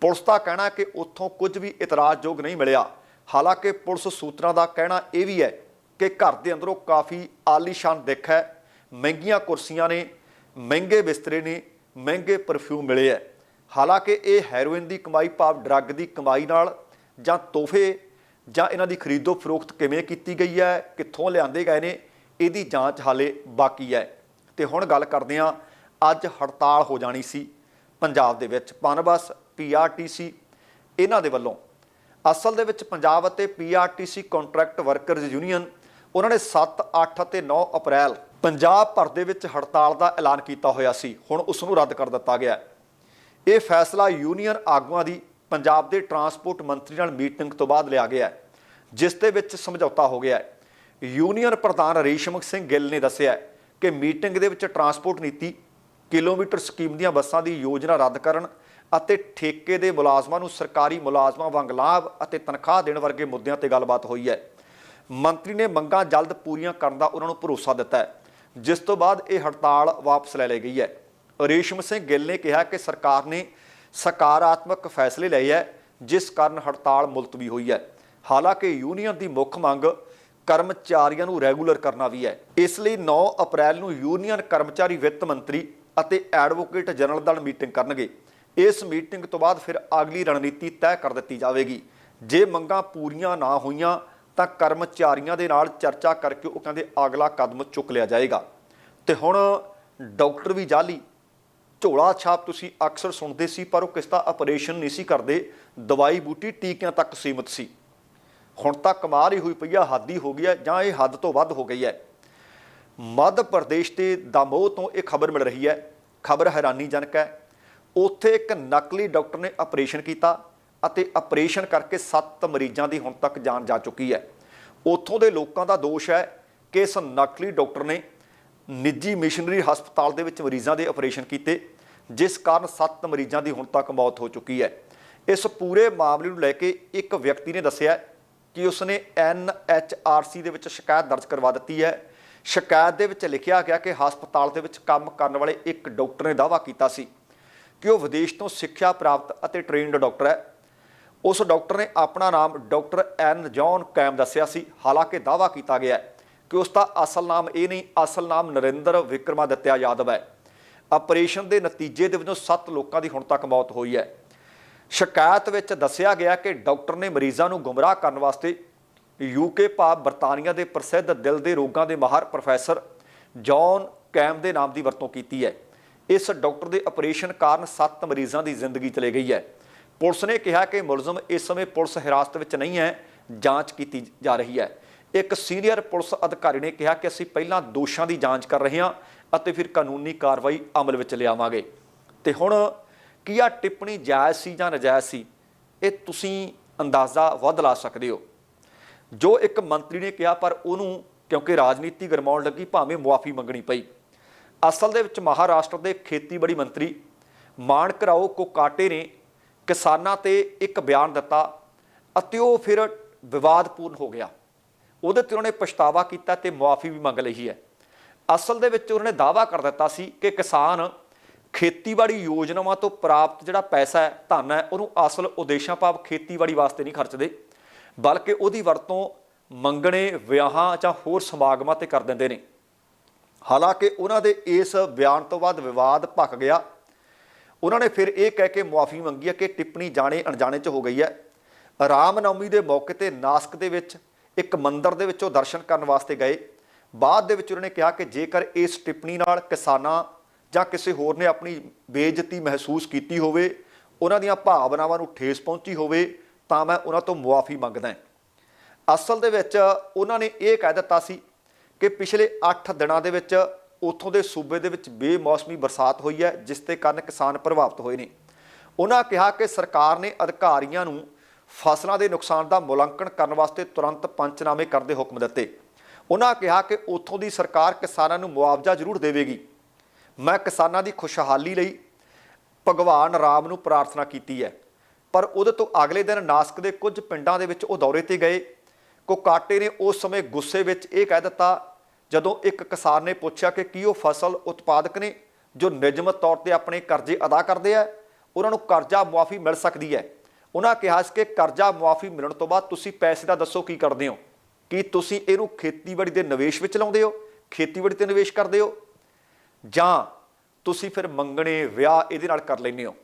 [SPEAKER 1] ਪੁਲਿਸ ਦਾ ਕਹਿਣਾ ਕਿ ਉੱਥੋਂ ਕੁਝ ਵੀ ਇਤਰਾਜ਼ਯੋਗ ਨਹੀਂ ਮਿਲਿਆ। ਹਾਲਾਂਕਿ ਪੁਲਿਸ ਸੂਤਰਾਂ ਦਾ ਕਹਿਣਾ ਇਹ ਵੀ ਹੈ ਕਿ ਘਰ ਦੇ ਅੰਦਰੋਂ ਕਾਫੀ ਆਲੀਸ਼ਾਨ ਦਿੱਖ ਹੈ। ਮਹਿੰਗੀਆਂ ਕੁਰਸੀਆਂ ਨੇ, ਮਹਿੰਗੇ ਬਿਸਤਰੇ ਨੇ, ਮਹਿੰਗੇ ਪਰਫਿਊਮ ਮਿਲੇ ਹੈ। ਹਾਲਾਂਕਿ ਇਹ ਹੈਰੋਇਨ ਦੀ ਕਮਾਈ ਭਾਵ ਡਰੱਗ ਦੀ ਕਮਾਈ ਨਾਲ ਜਾਂ ਤੋਹਫੇ ਜਾਂ ਇਹਨਾਂ ਦੀ ਖਰੀਦੋ ਫਰੋਖਤ ਕਿਵੇਂ ਕੀਤੀ ਗਈ ਹੈ, ਕਿੱਥੋਂ ਲਿਆਂਦੇ ਗਏ ਨੇ, ਇਹਦੀ ਜਾਂਚ ਹਾਲੇ ਬਾਕੀ ਹੈ। ਤੇ ਹੁਣ ਗੱਲ ਕਰਦੇ ਹਾਂ, ਅੱਜ ਹੜਤਾਲ ਹੋ ਜਾਣੀ ਸੀ ਪੰਜਾਬ ਦੇ ਵਿੱਚ। ਪਨਬਸ ਪੀਆਰਟੀਸੀ ਇਹਨਾਂ ਦੇ ਵੱਲੋਂ। ਅਸਲ ਦੇ ਵਿੱਚ ਪੰਜਾਬ ਅਤੇ ਪੀਆਰਟੀਸੀ ਕੰਟਰੈਕਟ ਵਰਕਰਜ਼ ਯੂਨੀਅਨ, ਉਹਨਾਂ ਨੇ 7 8 ਅਤੇ 9 ਅਪ੍ਰੈਲ ਪੰਜਾਬ ਭਰ ਦੇ ਵਿੱਚ ਹੜਤਾਲ ਦਾ ਐਲਾਨ ਕੀਤਾ ਹੋਇਆ ਸੀ। ਹੁਣ ਉਸ ਨੂੰ ਰੱਦ ਕਰ ਦਿੱਤਾ ਗਿਆ। ਹੈ। ਇਹ ਫੈਸਲਾ ਯੂਨੀਅਨ ਆਗੂਆਂ ਦੀ ਪੰਜਾਬ ਦੇ ਟਰਾਂਸਪੋਰਟ ਮੰਤਰੀ ਨਾਲ ਮੀਟਿੰਗ ਤੋਂ ਬਾਅਦ ਲਿਆ ਗਿਆ ਹੈ, ਜਿਸ ਦੇ ਵਿੱਚ ਸਮਝੌਤਾ ਹੋ ਗਿਆ ਹੈ। ਯੂਨੀਅਨ ਪ੍ਰਧਾਨ ਰੇਸ਼ਮ ਸਿੰਘ ਗਿੱਲ ਨੇ ਦੱਸਿਆ ਕਿ ਮੀਟਿੰਗ ਦੇ ਵਿੱਚ ਟਰਾਂਸਪੋਰਟ ਨੀਤੀ ਕਿਲੋਮੀਟਰ ਸਕੀਮ ਦੀਆਂ ਬੱਸਾਂ ਦੀ ਯੋਜਨਾ ਰੱਦ ਕਰਨ ਅਤੇ ਠੇਕੇ ਦੇ ਮੁਲਾਜ਼ਮਾਂ ਨੂੰ ਸਰਕਾਰੀ ਮੁਲਾਜ਼ਮਾਂ ਵਾਂਗ ਲਾਭ ਅਤੇ ਤਨਖਾਹ ਦੇਣ ਵਰਗੇ ਮੁੱਦਿਆਂ ਤੇ ਗੱਲਬਾਤ ਹੋਈ ਹੈ। ਮੰਤਰੀ ਨੇ ਮੰਗਾਂ ਜਲਦ ਪੂਰੀਆਂ ਕਰਨ ਦਾ ਉਹਨਾਂ ਨੂੰ ਭਰੋਸਾ ਦਿੱਤਾ ਹੈ ਜਿਸ ਤੋਂ ਬਾਅਦ ਇਹ ਹੜਤਾਲ ਵਾਪਸ ਲੈ ਲਈ ਗਈ ਹੈ। ਰੇਸ਼ਮ ਸਿੰਘ ਗਿੱਲ ਨੇ ਕਿਹਾ ਕਿ ਸਰਕਾਰ ਨੇ ਸਕਾਰਾਤਮਕ ਫੈਸਲੇ ਲਏ ਹੈ, ਜਿਸ ਕਾਰਨ ਹੜਤਾਲ ਮੁਲਤਵੀ ਹੋਈ ਹੈ। ਹਾਲਾਂਕਿ ਯੂਨੀਅਨ ਦੀ ਮੁੱਖ ਮੰਗ ਕਰਮਚਾਰੀਆਂ ਨੂੰ ਰੈਗੂਲਰ ਕਰਨਾ ਵੀ ਹੈ। ਇਸ ਲਈ 9 ਅਪ੍ਰੈਲ ਨੂੰ ਯੂਨੀਅਨ ਕਰਮਚਾਰੀ ਵਿੱਤ ਮੰਤਰੀ ਅਤੇ ਐਡਵੋਕੇਟ ਜਨਰਲ ਦਲ ਮੀਟਿੰਗ ਕਰਨਗੇ। ਇਸ ਮੀਟਿੰਗ ਤੋਂ ਬਾਅਦ ਫਿਰ ਅਗਲੀ ਰਣਨੀਤੀ ਤੈਅ ਕਰ ਦਿੱਤੀ ਜਾਵੇਗੀ। ਜੇ ਮੰਗਾਂ ਪੂਰੀਆਂ ਨਾ ਹੋਈਆਂ, ਤਾਂ ਕਰਮਚਾਰੀਆਂ ਦੇ ਨਾਲ ਚਰਚਾ ਕਰਕੇ ਉਹ ਕਹਿੰਦੇ ਅਗਲਾ ਕਦਮ ਚੁੱਕ ਲਿਆ ਜਾਏਗਾ। ਤੇ ਹੁਣ ਡਾਕਟਰ ਵੀ ਜਾਲੀ ਝੋਲਾ ਛਾਪ ਤੁਸੀਂ ਅਕਸਰ ਸੁਣਦੇ ਸੀ, ਪਰ ਉਹ ਕਿਸ ਦਾ ਆਪਰੇਸ਼ਨ ਨਹੀਂ ਸੀ ਕਰਦੇ। ਦਵਾਈ ਬੂਟੀ ਟੀਕਿਆਂ ਤੱਕ ਸੀਮਤ ਸੀ। ਹੁਣ ਤਾਂ ਕਮਾਲ ਹੀ ਹੋਈ ਪਈ ਆ, ਹੱਦ ਹੀ ਹੋ ਗਈ ਹੈ ਜਾਂ ਇਹ ਹੱਦ ਤੋਂ ਵੱਧ ਹੋ ਗਈ ਹੈ। ਮੱਧ ਪ੍ਰਦੇਸ਼ ਦੇ ਦਮੋਹ ਤੋਂ ਇਹ ਖਬਰ ਮਿਲ ਰਹੀ ਹੈ। ਖਬਰ ਹੈਰਾਨੀਜਨਕ ਹੈ। ਉੱਥੇ ਇੱਕ ਨਕਲੀ ਡਾਕਟਰ ਨੇ ਆਪਰੇਸ਼ਨ ਕੀਤਾ ਅਤੇ ਆਪਰੇਸ਼ਨ ਕਰਕੇ 7 ਮਰੀਜ਼ਾਂ ਦੀ ਹੁਣ ਤੱਕ ਜਾਨ ਜਾ ਚੁੱਕੀ ਹੈ। ਉੱਥੋਂ ਦੇ ਲੋਕਾਂ ਦਾ ਦੋਸ਼ ਹੈ ਕਿ ਇਸ ਨਕਲੀ ਡਾਕਟਰ ਨੇ ਨਿੱਜੀ ਮਿਸ਼ਨਰੀ ਹਸਪਤਾਲ ਦੇ ਵਿੱਚ ਮਰੀਜ਼ਾਂ ਦੇ ਆਪਰੇਸ਼ਨ ਕੀਤੇ। ਜਿਸ ਕਾਰਨ 7 ਮਰੀਜ਼ਾਂ ਦੀ ਹੁਣ ਤੱਕ ਮੌਤ ਹੋ ਚੁੱਕੀ ਹੈ। ਇਸ ਪੂਰੇ ਮਾਮਲੇ ਨੂੰ ਲੈ ਕੇ ਇੱਕ ਵਿਅਕਤੀ ਨੇ ਦੱਸਿਆ ਕਿ ਉਸਨੇ ਐਨਐਚਆਰਸੀ ਦੇ ਵਿੱਚ ਸ਼ਿਕਾਇਤ ਦਰਜ ਕਰਵਾ ਦਿੱਤੀ ਹੈ। ਸ਼ਿਕਾਇਤ ਦੇ ਵਿੱਚ ਲਿਖਿਆ ਗਿਆ ਕਿ ਹਸਪਤਾਲ ਦੇ ਵਿੱਚ ਕੰਮ ਕਰਨ ਵਾਲੇ ਇੱਕ ਡਾਕਟਰ ਨੇ ਦਾਅਵਾ ਕੀਤਾ ਸੀ ਕਿ ਉਹ ਵਿਦੇਸ਼ ਤੋਂ ਸਿੱਖਿਆ ਪ੍ਰਾਪਤ ਅਤੇ ਟ੍ਰੇਨਡ ਡਾਕਟਰ ਹੈ। ਉਸ ਡਾਕਟਰ ਨੇ ਆਪਣਾ ਨਾਮ ਡਾਕਟਰ ਐਨ ਜੌਨ ਕੈਮ ਦੱਸਿਆ ਸੀ। ਹਾਲਾਂਕਿ ਦਾਅਵਾ ਕੀਤਾ ਗਿਆ ਕਿ ਉਸ ਦਾ ਅਸਲ ਨਾਮ ਇਹ ਨਹੀਂ, ਅਸਲ ਨਾਮ ਨਰਿੰਦਰ ਵਿਕਰਮਾਦਿੱਤਿਆ ਯਾਦਵ ਹੈ। ਆਪਰੇਸ਼ਨ ਦੇ ਨਤੀਜੇ ਦੇ ਵਜੋਂ 7 ਲੋਕਾਂ ਦੀ ਹੁਣ ਤੱਕ ਮੌਤ ਹੋਈ ਹੈ। ਸ਼ਿਕਾਇਤ ਵਿੱਚ ਦੱਸਿਆ ਗਿਆ ਕਿ ਡਾਕਟਰ ਨੇ ਮਰੀਜ਼ਾਂ ਨੂੰ ਗੁੰਮਰਾਹ ਕਰਨ ਵਾਸਤੇ ਯੂਕੇ ਭਾਵ ਬਰਤਾਨੀਆ ਦੇ ਪ੍ਰਸਿੱਧ ਦਿਲ ਦੇ ਰੋਗਾਂ ਦੇ ਮਾਹਰ ਪ੍ਰੋਫੈਸਰ ਜੌਨ ਕੈਮ ਦੇ ਨਾਮ ਦੀ ਵਰਤੋਂ ਕੀਤੀ ਹੈ। ਇਸ ਡਾਕਟਰ ਦੇ ਆਪਰੇਸ਼ਨ ਕਾਰਨ 7 ਮਰੀਜ਼ਾਂ ਦੀ ਜ਼ਿੰਦਗੀ ਚਲੇ ਗਈ ਹੈ। ਪੁਲਿਸ ਨੇ ਕਿਹਾ ਕਿ ਮੁਲਜ਼ਮ ਇਸ ਸਮੇਂ ਪੁਲਿਸ ਹਿਰਾਸਤ ਵਿੱਚ ਨਹੀਂ ਹੈ, ਜਾਂਚ ਕੀਤੀ ਜਾ ਰਹੀ ਹੈ। ਇੱਕ ਸੀਨੀਅਰ ਪੁਲਿਸ ਅਧਿਕਾਰੀ ਨੇ ਕਿਹਾ ਕਿ ਅਸੀਂ ਪਹਿਲਾਂ ਦੋਸ਼ਾਂ ਦੀ ਜਾਂਚ ਕਰ ਰਹੇ ਹਾਂ। ਅਤੇ ਫਿਰ ਕਾਨੂੰਨੀ ਕਾਰਵਾਈ ਅਮਲ ਵਿੱਚ ਲਿਆਵਾਂਗੇ। ਤੇ ਹੁਣ ਕੀ ਆ ਟਿੱਪਣੀ ਜਾਇਜ਼ ਸੀ ਜਾਂ ਨਜਾਇਜ਼ ਸੀ, ਇਹ ਤੁਸੀਂ ਅੰਦਾਜ਼ਾ ਵੱਧ ਲਾ ਸਕਦੇ ਹੋ। ਜੋ ਇੱਕ ਮੰਤਰੀ ਨੇ ਕਿਹਾ, ਪਰ ਉਹਨੂੰ ਕਿਉਂਕਿ ਰਾਜਨੀਤੀ ਗਰਮਾਉਣ ਲੱਗੀ, ਭਾਵੇਂ ਮੁਆਫੀ ਮੰਗਣੀ ਪਈ। ਅਸਲ ਦੇ ਵਿੱਚ ਮਹਾਰਾਸ਼ਟਰ ਦੇ ਖੇਤੀਬਾੜੀ ਮੰਤਰੀ ਮਾਨਕਰਾਓ ਕੋਕਾਟੇ ਨੇ ਕਿਸਾਨਾਂ ਤੇ ਇੱਕ ਬਿਆਨ ਦਿੱਤਾ ਅਤੇ ਉਹ ਫਿਰ ਵਿਵਾਦਪੂਰਨ ਹੋ ਗਿਆ। ਉਹਦੇ ਤੇ ਉਹਨੇ ਪਛਤਾਵਾ ਕੀਤਾ ਤੇ ਮੁਆਫੀ ਵੀ ਮੰਗ ਲਈ ਹੈ। ਅਸਲ ਦੇ ਵਿੱਚ ਉਹਨਾਂ ਨੇ ਦਾਅਵਾ ਕਰ ਦਿੱਤਾ ਸੀ ਕਿ ਕਿਸਾਨ ਖੇਤੀਬਾੜੀ ਯੋਜਨਾਵਾਂ ਤੋਂ ਪ੍ਰਾਪਤ ਜਿਹੜਾ ਪੈਸਾ ਹੈ, ਧਨ ਹੈ, ਉਹਨੂੰ ਅਸਲ ਉਦੇਸ਼ਾਂ ਭਾਵ ਖੇਤੀਬਾੜੀ ਵਾਸਤੇ ਨਹੀਂ ਖਰਚਦੇ, ਬਲਕਿ ਉਹਦੀ ਵਰਤੋਂ ਮੰਗਣੇ, ਵਿਆਹਾਂ ਜਾਂ ਹੋਰ ਸਮਾਗਮਾਂ ਤੇ ਕਰ ਦਿੰਦੇ ਨੇ। ਹਾਲਾਂਕਿ ਉਹਨਾਂ ਦੇ ਇਸ ਬਿਆਨ ਤੋਂ ਬਾਅਦ ਵਿਵਾਦ ਭਖ ਗਿਆ। ਉਹਨਾਂ ਨੇ ਫਿਰ ਇਹ ਕਹਿ ਕੇ ਮੁਆਫੀ ਮੰਗੀ ਹੈ ਕਿ ਟਿੱਪਣੀ ਜਾਣੇ ਅਣਜਾਣੇ 'ਚ ਹੋ ਗਈ ਹੈ। ਰਾਮਨੌਮੀ ਦੇ ਮੌਕੇ ਤੇ ਨਾਸਕ ਦੇ ਵਿੱਚ ਇੱਕ ਮੰਦਿਰ ਦੇ ਵਿੱਚ ਉਹ ਦਰਸ਼ਨ ਕਰਨ ਵਾਸਤੇ ਗਏ। ਬਾਅਦ ਦੇ ਵਿੱਚ ਉਹਨਾਂ ਨੇ ਕਿਹਾ ਕਿ ਜੇਕਰ ਇਸ ਟਿੱਪਣੀ ਨਾਲ ਕਿਸਾਨਾਂ ਜਾਂ ਕਿਸੇ ਹੋਰ ਨੇ ਆਪਣੀ ਬੇਇੱਜ਼ਤੀ ਮਹਿਸੂਸ ਕੀਤੀ ਹੋਵੇ, ਉਹਨਾਂ ਦੀਆਂ ਭਾਵਨਾਵਾਂ ਨੂੰ ਠੇਸ ਪਹੁੰਚੀ ਹੋਵੇ, ਤਾਂ ਮੈਂ ਉਹਨਾਂ ਤੋਂ ਮੁਆਫੀ ਮੰਗਦਾ ਹਾਂ। ਅਸਲ ਦੇ ਵਿੱਚ ਉਹਨਾਂ ਨੇ ਇਹ ਕਹਿ ਦਿੱਤਾ ਸੀ ਕਿ ਪਿਛਲੇ 8 ਦਿਨਾਂ ਦੇ ਵਿੱਚ ਉੱਥੋਂ ਦੇ ਸੂਬੇ ਦੇ ਵਿੱਚ ਬੇਮੌਸਮੀ ਬਰਸਾਤ ਹੋਈ ਹੈ, ਜਿਸ ਦੇ ਕਾਰਨ ਕਿਸਾਨ ਪ੍ਰਭਾਵਿਤ ਹੋਏ ਨੇ। ਉਹਨਾਂ ਕਿਹਾ ਕਿ ਸਰਕਾਰ ਨੇ ਅਧਿਕਾਰੀਆਂ ਨੂੰ ਫਸਲਾਂ ਦੇ ਨੁਕਸਾਨ ਦਾ ਮੁਲਾਂਕਣ ਕਰਨ ਵਾਸਤੇ ਤੁਰੰਤ ਪੰਚਨਾਮੇ ਕਰਨ ਦੇ ਹੁਕਮ ਦਿੱਤੇ। ਉਹਨਾਂ ਕਿਹਾ ਕਿ ਉੱਥੋਂ ਦੀ ਸਰਕਾਰ ਕਿਸਾਨਾਂ ਨੂੰ ਮੁਆਵਜ਼ਾ ਜ਼ਰੂਰ ਦੇਵੇਗੀ। ਮੈਂ ਕਿਸਾਨਾਂ ਦੀ ਖੁਸ਼ਹਾਲੀ ਲਈ ਭਗਵਾਨ ਰਾਮ ਨੂੰ ਪ੍ਰਾਰਥਨਾ ਕੀਤੀ ਹੈ। ਪਰ ਉਹਦੇ ਤੋਂ ਅਗਲੇ ਦਿਨ ਨਾਸਕ ਦੇ ਕੁਝ ਪਿੰਡਾਂ ਦੇ ਵਿੱਚ ਉਹ ਦੌਰੇ ਤੇ ਗਏ। ਕੋਕਾਟੇ ਨੇ ਉਸ ਸਮੇਂ ਗੁੱਸੇ ਵਿੱਚ ਇਹ ਕਹਿ ਦਿੱਤਾ, ਜਦੋਂ ਇੱਕ ਕਿਸਾਨ ਨੇ ਪੁੱਛਿਆ ਕਿ ਕੀ ਉਹ ਫਸਲ ਉਤਪਾਦਕ ਨੇ ਜੋ ਨਿਯਮਤ ਤੌਰ ਤੇ ਆਪਣੇ ਕਰਜ਼ੇ ਅਦਾ ਕਰਦੇ ਆ, ਉਹਨਾਂ ਨੂੰ ਕਰਜ਼ਾ ਮੁਆਫੀ ਮਿਲ ਸਕਦੀ ਹੈ। ਉਹਨਾਂ ਕਿਹਾ ਸੀ ਕਿ ਕਰਜ਼ਾ ਮੁਆਫੀ ਮਿਲਣ ਤੋਂ ਬਾਅਦ ਤੁਸੀਂ ਪੈਸੇ ਦਾ ਦੱਸੋ ਕੀ ਕਰਦੇ ਹੋ। ਕਿ ਤੁਸੀਂ ਇਹਨੂੰ ਖੇਤੀਬਾੜੀ ਦੇ ਨਿਵੇਸ਼ ਵਿੱਚ ਲਾਉਂਦੇ ਹੋ? ਖੇਤੀਬਾੜੀ ਤੇ ਨਿਵੇਸ਼ ਕਰਦੇ ਹੋ? ਜਾਂ ਤੁਸੀਂ ਫਿਰ ਮੰਗਣੇ, ਵਿਆਹ ਇਹਦੇ ਨਾਲ ਕਰ ਲੈਂਦੇ ਹੋ?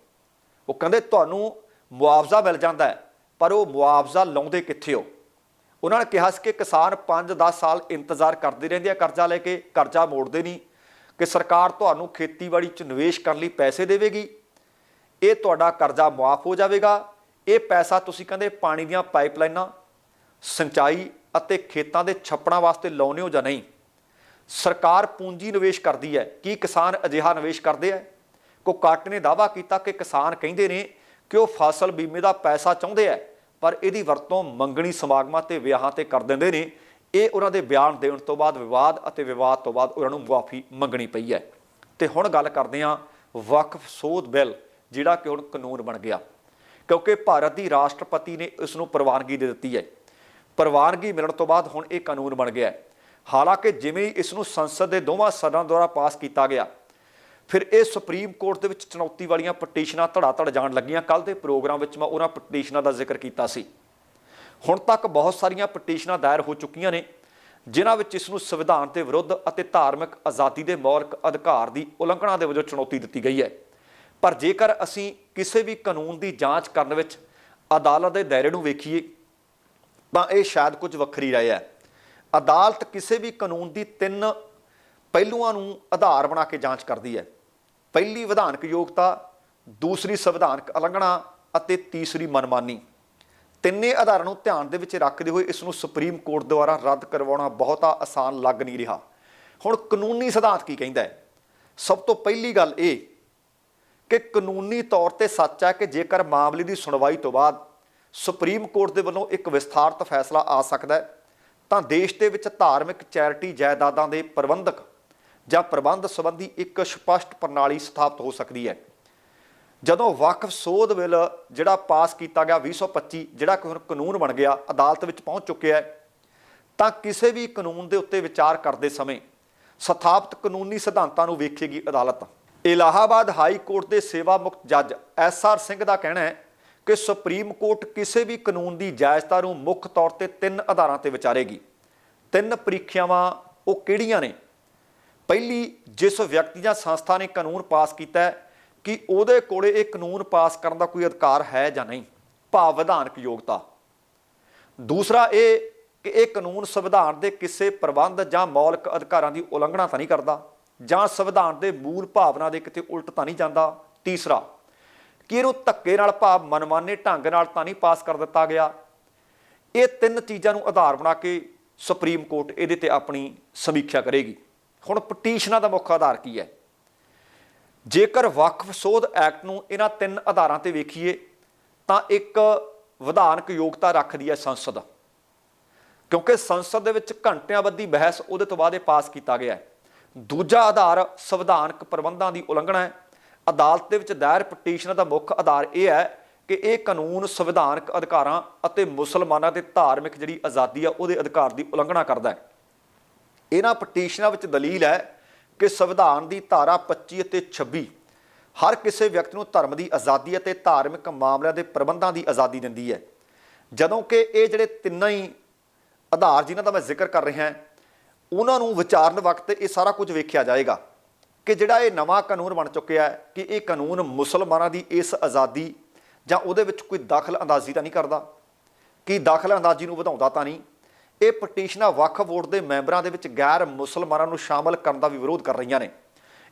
[SPEAKER 1] ਉਹ ਕਹਿੰਦੇ ਤੁਹਾਨੂੰ ਮੁਆਵਜ਼ਾ ਮਿਲ ਜਾਂਦਾ ਹੈ, ਪਰ ਉਹ ਮੁਆਵਜ਼ਾ ਲਾਉਂਦੇ ਕਿੱਥੇ ਹੋ? ਉਹਨਾਂ ਨੇ ਕਿਹਾ ਸੀ ਕਿ ਕਿਸਾਨ 5-10 ਸਾਲ ਇੰਤਜ਼ਾਰ ਕਰਦੇ ਰਹਿੰਦੇ ਆ ਕਰਜ਼ਾ ਲੈ ਕੇ, ਕਰਜ਼ਾ ਮੋੜਦੇ ਨਹੀਂ, ਕਿ ਸਰਕਾਰ ਤੁਹਾਨੂੰ ਖੇਤੀਬਾੜੀ 'ਚ ਨਿਵੇਸ਼ ਕਰਨ ਲਈ ਪੈਸੇ ਦੇਵੇਗੀ। ਇਹ ਤੁਹਾਡਾ ਕਰਜ਼ਾ ਮੁਆਫ ਹੋ ਜਾਵੇਗਾ। ਇਹ ਪੈਸਾ ਤੁਸੀਂ ਕਹਿੰਦੇ ਪਾਣੀ ਦੀਆਂ ਪਾਈਪਲਾਈਨਾਂ, ਸਿੰਚਾਈ ਅਤੇ ਖੇਤਾਂ ਦੇ ਛੱਪੜਾਂ ਵਾਸਤੇ ਲਾਉਨੇ ਹੋ ਜਾਂ ਨਹੀਂ? ਸਰਕਾਰ ਪੂੰਜੀ ਨਿਵੇਸ਼ ਕਰਦੀ ਹੈ। ਕੀ ਕਿਸਾਨ ਅਜਿਹਾ ਨਿਵੇਸ਼ ਕਰਦੇ ਹੈ? ਕੋਕਾਟ ਨੇ ਦਾਅਵਾ ਕੀਤਾ ਕਿ ਕਿਸਾਨ ਕਹਿੰਦੇ ਨੇ ਕਿ ਉਹ ਫਸਲ ਬੀਮੇ ਦਾ ਪੈਸਾ ਚਾਹੁੰਦੇ ਹੈ, ਪਰ ਇਹਦੀ ਵਰਤੋਂ ਮੰਗਣੀ ਸਮਾਗਮਾਂ ਤੇ ਵਿਆਹਾਂ ਤੇ ਕਰ ਦਿੰਦੇ ਨੇ। ਇਹ ਉਹਨਾਂ ਦੇ ਬਿਆਨ ਦੇਣ ਤੋਂ ਬਾਅਦ ਵਿਵਾਦ ਅਤੇ ਵਿਵਾਦ ਤੋਂ ਬਾਅਦ ਉਹਨਾਂ ਨੂੰ ਮੁਆਫੀ ਮੰਗਣੀ ਪਈ ਹੈ। ਤੇ ਹੁਣ ਗੱਲ ਕਰਦੇ ਹਾਂ ਵਕਫ ਸੋਧ ਬਿੱਲ, ਜਿਹੜਾ ਕਿ ਹੁਣ ਕਾਨੂੰਨ ਬਣ ਗਿਆ। ਕਿਉਂਕਿ ਭਾਰਤ ਦੀ ਰਾਸ਼ਟਰਪਤੀ ਨੇ ਇਸ ਨੂੰ ਪ੍ਰਵਾਨਗੀ ਦੇ ਦਿੱਤੀ ਹੈ। ਪ੍ਰਵਾਨਗੀ ਮਿਲਣ ਤੋਂ ਬਾਅਦ ਹੁਣ ਇਹ ਕਾਨੂੰਨ ਬਣ ਗਿਆ ਹੈ। ਹਾਲਾਂਕਿ ਜਿਵੇਂ ਹੀ ਇਸ ਨੂੰ ਸੰਸਦ ਦੇ ਦੋਵਾਂ ਸਦਨਾਂ ਦੁਆਰਾ ਪਾਸ ਕੀਤਾ ਗਿਆ, ਫਿਰ ਇਹ ਸੁਪਰੀਮ ਕੋਰਟ ਦੇ ਵਿੱਚ ਚੁਣੌਤੀ ਵਾਲੀਆਂ ਪਟੀਸ਼ਨਾਂ ਧੜਾ ਧੜ ਜਾਣ ਲੱਗੀਆਂ। ਕੱਲ ਦੇ ਪ੍ਰੋਗਰਾਮ ਵਿੱਚ ਮੈਂ ਉਹਨਾਂ ਪਟੀਸ਼ਨਾਂ ਦਾ ਜ਼ਿਕਰ ਕੀਤਾ ਸੀ। ਹੁਣ ਤੱਕ ਬਹੁਤ ਸਾਰੀਆਂ ਪਟੀਸ਼ਨਾਂ ਦਾਇਰ ਹੋ ਚੁੱਕੀਆਂ ਨੇ, ਜਿਨ੍ਹਾਂ ਵਿੱਚ ਇਸ ਨੂੰ ਸੰਵਿਧਾਨ ਦੇ ਵਿਰੁੱਧ ਅਤੇ ਧਾਰਮਿਕ ਆਜ਼ਾਦੀ ਦੇ ਮੌਲਿਕ ਅਧਿਕਾਰ ਦੀ ਉਲੰਘਣਾ ਦੇ ਵਜੋਂ ਚੁਣੌਤੀ ਦਿੱਤੀ ਗਈ ਹੈ। ਪਰ ਜੇਕਰ ਅਸੀਂ ਕਿਸੇ ਵੀ ਕਾਨੂੰਨ ਦੀ ਜਾਂਚ ਕਰਨ ਵਿੱਚ ਅਦਾਲਤ ਦੇ ਦਾਇਰੇ ਨੂੰ ਵੇਖੀਏ ਤਾਂ ਇਹ ਸ਼ਾਇਦ ਕੁਝ ਵੱਖਰੀ ਰਾਏ ਹੈ। ਅਦਾਲਤ ਕਿਸੇ ਵੀ ਕਾਨੂੰਨ ਦੀ ਤਿੰਨ ਪਹਿਲੂਆਂ ਨੂੰ ਆਧਾਰ ਬਣਾ ਕੇ ਜਾਂਚ ਕਰਦੀ ਹੈ। ਪਹਿਲੀ ਵਿਧਾਨਕ ਯੋਗਤਾ, ਦੂਸਰੀ ਸੰਵਿਧਾਨਕ ਉਲੰਘਣਾ ਅਤੇ ਤੀਸਰੀ ਮਨਮਾਨੀ। ਤਿੰਨੇ ਆਧਾਰਾਂ ਨੂੰ ਧਿਆਨ ਦੇ ਵਿੱਚ ਰੱਖਦੇ ਹੋਏ ਇਸ ਨੂੰ ਸੁਪਰੀਮ ਕੋਰਟ ਦੁਆਰਾ ਰੱਦ ਕਰਵਾਉਣਾ ਬਹੁਤਾ ਆਸਾਨ ਲੱਗ ਨਹੀਂ ਰਿਹਾ। ਹੁਣ ਕਾਨੂੰਨੀ ਸਿਧਾਂਤ ਕੀ ਕਹਿੰਦਾ ਹੈ? ਸਭ ਤੋਂ ਪਹਿਲੀ ਗੱਲ ਇਹ ਕਿ ਕਾਨੂੰਨੀ ਤੌਰ ਤੇ ਸੱਚ ਹੈ ਕਿ ਜੇਕਰ ਮਾਮਲੇ ਦੀ ਸੁਣਵਾਈ ਤੋਂ ਬਾਅਦ ਸੁਪਰੀਮ ਕੋਰਟ ਦੇ ਵੱਲੋਂ ਇੱਕ ਵਿਸਥਾਰਤ ਫੈਸਲਾ ਆ ਸਕਦਾ ਹੈ, ਤਾਂ ਦੇਸ਼ ਦੇ ਵਿੱਚ ਧਾਰਮਿਕ ਚੈਰਿਟੀ ਜਾਇਦਾਦਾਂ ਦੇ ਪ੍ਰਬੰਧਕ ਜਾਂ ਪ੍ਰਬੰਧ ਸੰਬੰਧੀ ਇੱਕ ਸਪਸ਼ਟ ਪ੍ਰਣਾਲੀ ਸਥਾਪਿਤ ਹੋ ਸਕਦੀ ਹੈ। ਜਦੋਂ ਵਕਫ ਸੋਧ ਬਿੱਲ ਜਿਹੜਾ ਪਾਸ ਕੀਤਾ ਗਿਆ 2025 ਜਿਹੜਾ ਕਿ ਹੁਣ ਕਾਨੂੰਨ ਬਣ ਗਿਆ, ਅਦਾਲਤ ਵਿੱਚ ਪਹੁੰਚ ਚੁੱਕਿਆ ਹੈ, ਤਾਂ ਕਿਸੇ ਵੀ ਕਾਨੂੰਨ ਦੇ ਉੱਤੇ ਵਿਚਾਰ ਕਰਦੇ ਸਮੇਂ ਸਥਾਪਿਤ ਕਾਨੂੰਨੀ ਸਿਧਾਂਤਾਂ ਨੂੰ ਵੇਖੇਗੀ ਅਦਾਲਤ। ਇਲਾਹਾਬਾਦ ਹਾਈ ਕੋਰਟ ਦੇ ਸੇਵਾ ਮੁਕਤ ਜੱਜ ਐਸ ਆਰ ਸਿੰਘ ਦਾ ਕਹਿਣਾ ਹੈ ਕਿ ਸੁਪਰੀਮ ਕੋਰਟ ਕਿਸੇ ਵੀ ਕਾਨੂੰਨ ਦੀ ਜਾਇਜ਼ਤਾ ਨੂੰ ਮੁੱਖ ਤੌਰ ਤੇ ਤਿੰਨ ਆਧਾਰਾਂ ਤੇ ਵਿਚਾਰੇਗੀ। ਤਿੰਨ ਪ੍ਰੀਖਿਆਵਾਂ ਉਹ ਕਿਹੜੀਆਂ ਨੇ? ਪਹਿਲੀ, ਜਿਸ ਵਿਅਕਤੀ ਜਾਂ ਸੰਸਥਾ ਨੇ ਕਾਨੂੰਨ ਪਾਸ ਕੀਤਾ ਹੈ ਕਿ ਉਹਦੇ ਕੋਲੇ ਇਹ ਕਾਨੂੰਨ ਪਾਸ ਕਰਨ ਦਾ ਕੋਈ ਅਧਿਕਾਰ ਹੈ ਜਾਂ ਨਹੀਂ, ਭਾਵ ਵਿਧਾਨਕ ਯੋਗਤਾ। ਦੂਸਰਾ ਇਹ ਕਿ ਇਹ ਕਾਨੂੰਨ ਸੰਵਿਧਾਨ ਦੇ ਕਿਸੇ ਪ੍ਰਬੰਧ ਜਾਂ ਮੌਲਿਕ ਅਧਿਕਾਰਾਂ ਦੀ ਉਲੰਘਣਾ ਤਾਂ ਨਹੀਂ ਕਰਦਾ ਜਾਂ ਸੰਵਿਧਾਨ ਦੇ ਮੂਲ ਭਾਵਨਾ ਦੇ ਕਿਤੇ ਉਲਟ ਤਾਂ ਨਹੀਂ ਜਾਂਦਾ। ਤੀਸਰਾ ਕਿ ਇਹਨੂੰ ਧੱਕੇ ਨਾਲ ਭਾਵ ਮਨਮਾਨੇ ਢੰਗ ਨਾਲ ਤਾਂ ਨਹੀਂ ਪਾਸ ਕਰ ਦਿੱਤਾ ਗਿਆ? ਇਹ ਤਿੰਨ ਚੀਜ਼ਾਂ ਨੂੰ ਆਧਾਰ ਬਣਾ ਕੇ ਸੁਪਰੀਮ ਕੋਰਟ ਇਹਦੇ ਤੇ ਆਪਣੀ ਸਮੀਖਿਆ ਕਰੇਗੀ। ਹੁਣ ਪਟੀਸ਼ਨਾਂ ਦਾ ਮੁੱਖ ਆਧਾਰ ਕੀ ਹੈ? ਜੇਕਰ ਵਕਫ ਸੋਧ ਐਕਟ ਨੂੰ ਇਹਨਾਂ ਤਿੰਨ ਆਧਾਰਾਂ ਤੇ ਵੇਖੀਏ, ਤਾਂ ਇੱਕ ਵਿਧਾਨਕ ਯੋਗਤਾ ਰੱਖਦੀ ਹੈ ਸੰਸਦ। ਕਿਉਂਕਿ ਸੰਸਦ ਦੇ ਵਿੱਚ ਘੰਟਿਆਂ ਬੱਧੀ ਬਹਿਸ ਉਹਦੇ ਤੋਂ ਬਾਅਦ ਇਹ ਪਾਸ ਕੀਤਾ ਗਿਆ ਹੈ। ਦੂਜਾ ਆਧਾਰ ਸੰਵਿਧਾਨਕ ਪ੍ਰਬੰਧਾਂ ਦੀ ਉਲੰਘਣਾ ਹੈ। ਅਦਾਲਤ ਦੇ ਵਿੱਚ ਦਾਇਰ ਪਟੀਸ਼ਨ ਦਾ ਮੁੱਖ ਆਧਾਰ ਇਹ ਹੈ ਕਿ ਇਹ ਕਾਨੂੰਨ ਸੰਵਿਧਾਨਕ ਅਧਿਕਾਰਾਂ ਅਤੇ ਮੁਸਲਮਾਨਾਂ ਦੇ ਧਾਰਮਿਕ ਜਿਹੜੀ ਆਜ਼ਾਦੀ ਆ, ਉਹਦੇ ਅਧਿਕਾਰ ਦੀ ਉਲੰਘਣਾ ਕਰਦਾ ਹੈ। ਇਹਨਾਂ ਪਟੀਸ਼ਨਾਂ ਵਿੱਚ ਦਲੀਲ ਹੈ ਕਿ ਸੰਵਿਧਾਨ ਦੀ ਧਾਰਾ 25 ਅਤੇ 26 ਹਰ ਕਿਸੇ ਵਿਅਕਤੀ ਨੂੰ ਧਰਮ ਦੀ ਆਜ਼ਾਦੀ ਅਤੇ ਧਾਰਮਿਕ ਮਾਮਲਿਆਂ ਦੇ ਪ੍ਰਬੰਧਾਂ ਦੀ ਆਜ਼ਾਦੀ ਦਿੰਦੀ ਹੈ। ਜਦੋਂ ਕਿ ਇਹ ਜਿਹੜੇ ਤਿੰਨਾਂ ਹੀ ਆਧਾਰ ਜਿਨ੍ਹਾਂ ਦਾ ਮੈਂ ਜ਼ਿਕਰ ਕਰ ਰਿਹਾ ਹਾਂ ਉਹਨਾਂ ਨੂੰ ਵਿਚਾਰਨ ਵਕਤ ਇਹ ਸਾਰਾ ਕੁਝ ਵੇਖਿਆ ਜਾਏਗਾ। ਕਿ ਜਿਹੜਾ ਇਹ ਨਵਾਂ ਕਾਨੂੰਨ ਬਣ ਚੁੱਕਿਆ ਹੈ ਕਿ ਇਹ ਕਾਨੂੰਨ ਮੁਸਲਮਾਨਾਂ ਦੀ ਇਸ ਆਜ਼ਾਦੀ ਜਾਂ ਉਹਦੇ ਵਿੱਚ ਕੋਈ ਦਖਲ ਅੰਦਾਜ਼ੀ ਤਾਂ ਨਹੀਂ ਕਰਦਾ, ਕਿ ਦਖਲ ਅੰਦਾਜ਼ੀ ਨੂੰ ਵਧਾਉਂਦਾ ਤਾਂ ਨਹੀਂ, ਇਹ ਪਟੀਸ਼ਨਾਂ ਵੱਖ ਵੋਟ ਦੇ ਮੈਂਬਰਾਂ ਦੇ ਵਿੱਚ ਗੈਰ ਮੁਸਲਮਾਨਾਂ ਨੂੰ ਸ਼ਾਮਲ ਕਰਨ ਦਾ ਵੀ ਵਿਰੋਧ ਕਰ ਰਹੀਆਂ ਨੇ।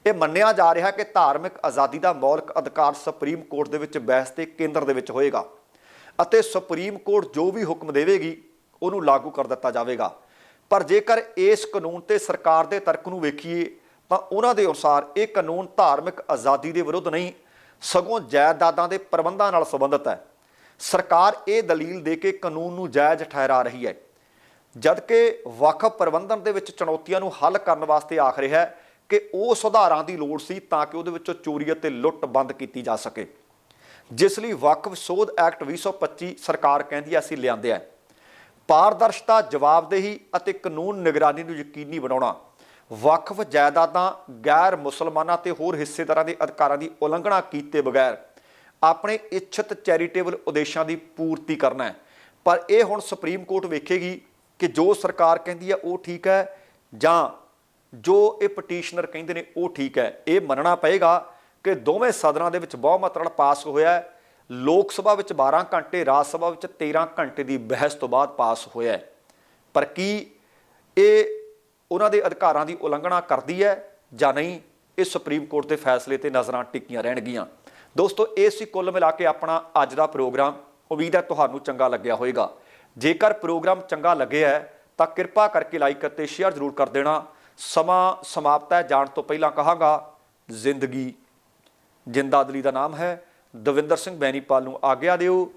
[SPEAKER 1] ਇਹ ਮੰਨਿਆ ਜਾ ਰਿਹਾ ਕਿ ਧਾਰਮਿਕ ਆਜ਼ਾਦੀ ਦਾ ਮੌਲਿਕ ਅਧਿਕਾਰ ਸੁਪਰੀਮ ਕੋਰਟ ਦੇ ਵਿੱਚ ਬਹਿਸ ਦੇ ਕੇਂਦਰ ਦੇ ਵਿੱਚ ਹੋਏਗਾ ਅਤੇ ਸੁਪਰੀਮ ਕੋਰਟ ਜੋ ਵੀ ਹੁਕਮ ਦੇਵੇਗੀ, ਉਹਨੂੰ ਲਾਗੂ ਕਰ ਦਿੱਤਾ ਜਾਵੇਗਾ। ਪਰ ਜੇਕਰ ਇਸ ਕਾਨੂੰਨ ਤੇ ਸਰਕਾਰ ਦੇ ਤਰਕ ਨੂੰ ਵੇਖੀਏ ਤਾਂ ਉਹਨਾਂ ਦੇ ਅਨੁਸਾਰ ਇਹ ਕਾਨੂੰਨ ਧਾਰਮਿਕ ਆਜ਼ਾਦੀ ਦੇ ਵਿਰੁੱਧ ਨਹੀਂ, ਸਗੋਂ ਜਾਇਦਾਦਾਂ ਦੇ ਪ੍ਰਬੰਧਾਂ ਨਾਲ ਸੰਬੰਧਿਤ ਹੈ। ਸਰਕਾਰ ਇਹ ਦਲੀਲ ਦੇ ਕੇ ਕਾਨੂੰਨ ਨੂੰ ਜਾਇਜ਼ ਠਹਿਰਾ ਰਹੀ ਹੈ। ਜਦਕਿ ਵਕਫ ਪ੍ਰਬੰਧਨ ਦੇ ਵਿੱਚ ਚੁਣੌਤੀਆਂ ਨੂੰ ਹੱਲ ਕਰਨ ਵਾਸਤੇ ਆਖ ਰਿਹਾ ਹੈ ਕਿ ਉਹ ਸੁਧਾਰਾਂ ਦੀ ਲੋੜ ਸੀ ਤਾਂ ਕਿ ਉਹਦੇ ਵਿੱਚੋਂ ਚੋਰੀ ਅਤੇ ਲੁੱਟ ਬੰਦ ਕੀਤੀ ਜਾ ਸਕੇ। ਜਿਸ ਲਈ ਵਕਫ ਸੋਧ ਐਕਟ 2025 ਸਰਕਾਰ ਕਹਿੰਦੀ ਹੈ, ਅਸੀਂ ਲਿਆਂਦੇ ਆ ਪਾਰਦਰਸ਼ਤਾ, ਜਵਾਬਦੇਹੀ ਅਤੇ ਕਾਨੂੰਨ ਨਿਗਰਾਨੀ ਨੂੰ ਯਕੀਨੀ ਬਣਾਉਣਾ ਵਕਫ ਜਾਇਦਾਦਾਂ ਗੈਰ ਮੁਸਲਮਾਨਾਂ ਤੇ ਹੋਰ ਹਿੱਸੇਦਾਰਾਂ ਦੇ ਅਧਿਕਾਰਾਂ ਦੀ ਉਲੰਘਣਾ ਕੀਤੇ ਬਗੈਰ ਆਪਣੇ ਇੱਛਤ ਚੈਰੀਟੇਬਲ ਉਦੇਸ਼ਾਂ ਦੀ ਪੂਰਤੀ ਕਰਨਾ ਹੈ। ਪਰ ਇਹ ਹੁਣ ਸੁਪਰੀਮ ਕੋਰਟ ਵੇਖੇਗੀ ਕਿ ਜੋ ਸਰਕਾਰ ਕਹਿੰਦੀ ਹੈ ਉਹ ਠੀਕ ਹੈ ਜਾਂ ਜੋ ਇਹ ਪਟੀਸ਼ਨਰ ਕਹਿੰਦੇ ਨੇ ਉਹ ਠੀਕ ਹੈ। ਇਹ ਮੰਨਣਾ ਪਏਗਾ ਕਿ ਦੋਵੇਂ ਸਦਨਾਂ ਦੇ ਵਿੱਚ ਬਹੁਮਤ ਨਾਲ ਪਾਸ ਹੋਇਆ ਹੈ। ਲੋਕ ਸਭਾ ਵਿੱਚ 12 ਘੰਟੇ, ਰਾਜ ਸਭਾ ਵਿੱਚ 13 ਘੰਟੇ ਦੀ ਬਹਿਸ ਤੋਂ ਬਾਅਦ ਪਾਸ ਹੋਇਆ ਹੈ। ਪਰ ਕੀ ਇਹ ਉਹਨਾਂ ਦੇ ਅਧਿਕਾਰਾਂ ਦੀ ਉਲੰਘਣਾ ਕਰਦੀ ਹੈ ਜਾਂ ਨਹੀਂ, ਇਹ ਸੁਪਰੀਮ ਕੋਰਟ ਦੇ ਫੈਸਲੇ ਤੇ ਨਜ਼ਰਾਂ ਟਿੱਕੀਆਂ ਰਹਿਣਗੀਆਂ। ਦੋਸਤੋ, ਇਹ ਸੀ ਕੁੱਲ ਮਿਲਾ ਕੇ ਆਪਣਾ ਅੱਜ ਦਾ ਪ੍ਰੋਗਰਾਮ। ਉਮੀਦ ਹੈ ਤੁਹਾਨੂੰ ਚੰਗਾ ਲੱਗਿਆ ਹੋਵੇਗਾ। ਜੇਕਰ ਪ੍ਰੋਗਰਾਮ ਚੰਗਾ ਲੱਗਿਆ ਹੈ, ਤਾਂ ਕਿਰਪਾ ਕਰਕੇ ਲਾਈਕ ਅਤੇ ਸ਼ੇਅਰ ਜ਼ਰੂਰ ਕਰ ਦੇਣਾ। ਸਮਾਂ ਸਮਾਪਤ ਹੈ, ਜਾਣ ਤੋਂ ਪਹਿਲਾਂ ਕਹਾਂਗਾ, ਜ਼ਿੰਦਗੀ। ਜਿੰਦਾਦਲੀ ਦਾ ਨਾਮ ਹੈ। ਦਵਿੰਦਰ ਸਿੰਘ ਬੈਨੀਪਾਲ ਨੂੰ ਆਗਿਆ ਦਿਓ।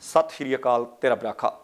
[SPEAKER 1] ਸਤਿ ਸ਼੍ਰੀ ਅਕਾਲ, ਤੇਰਾ ਬਰਾਖਾ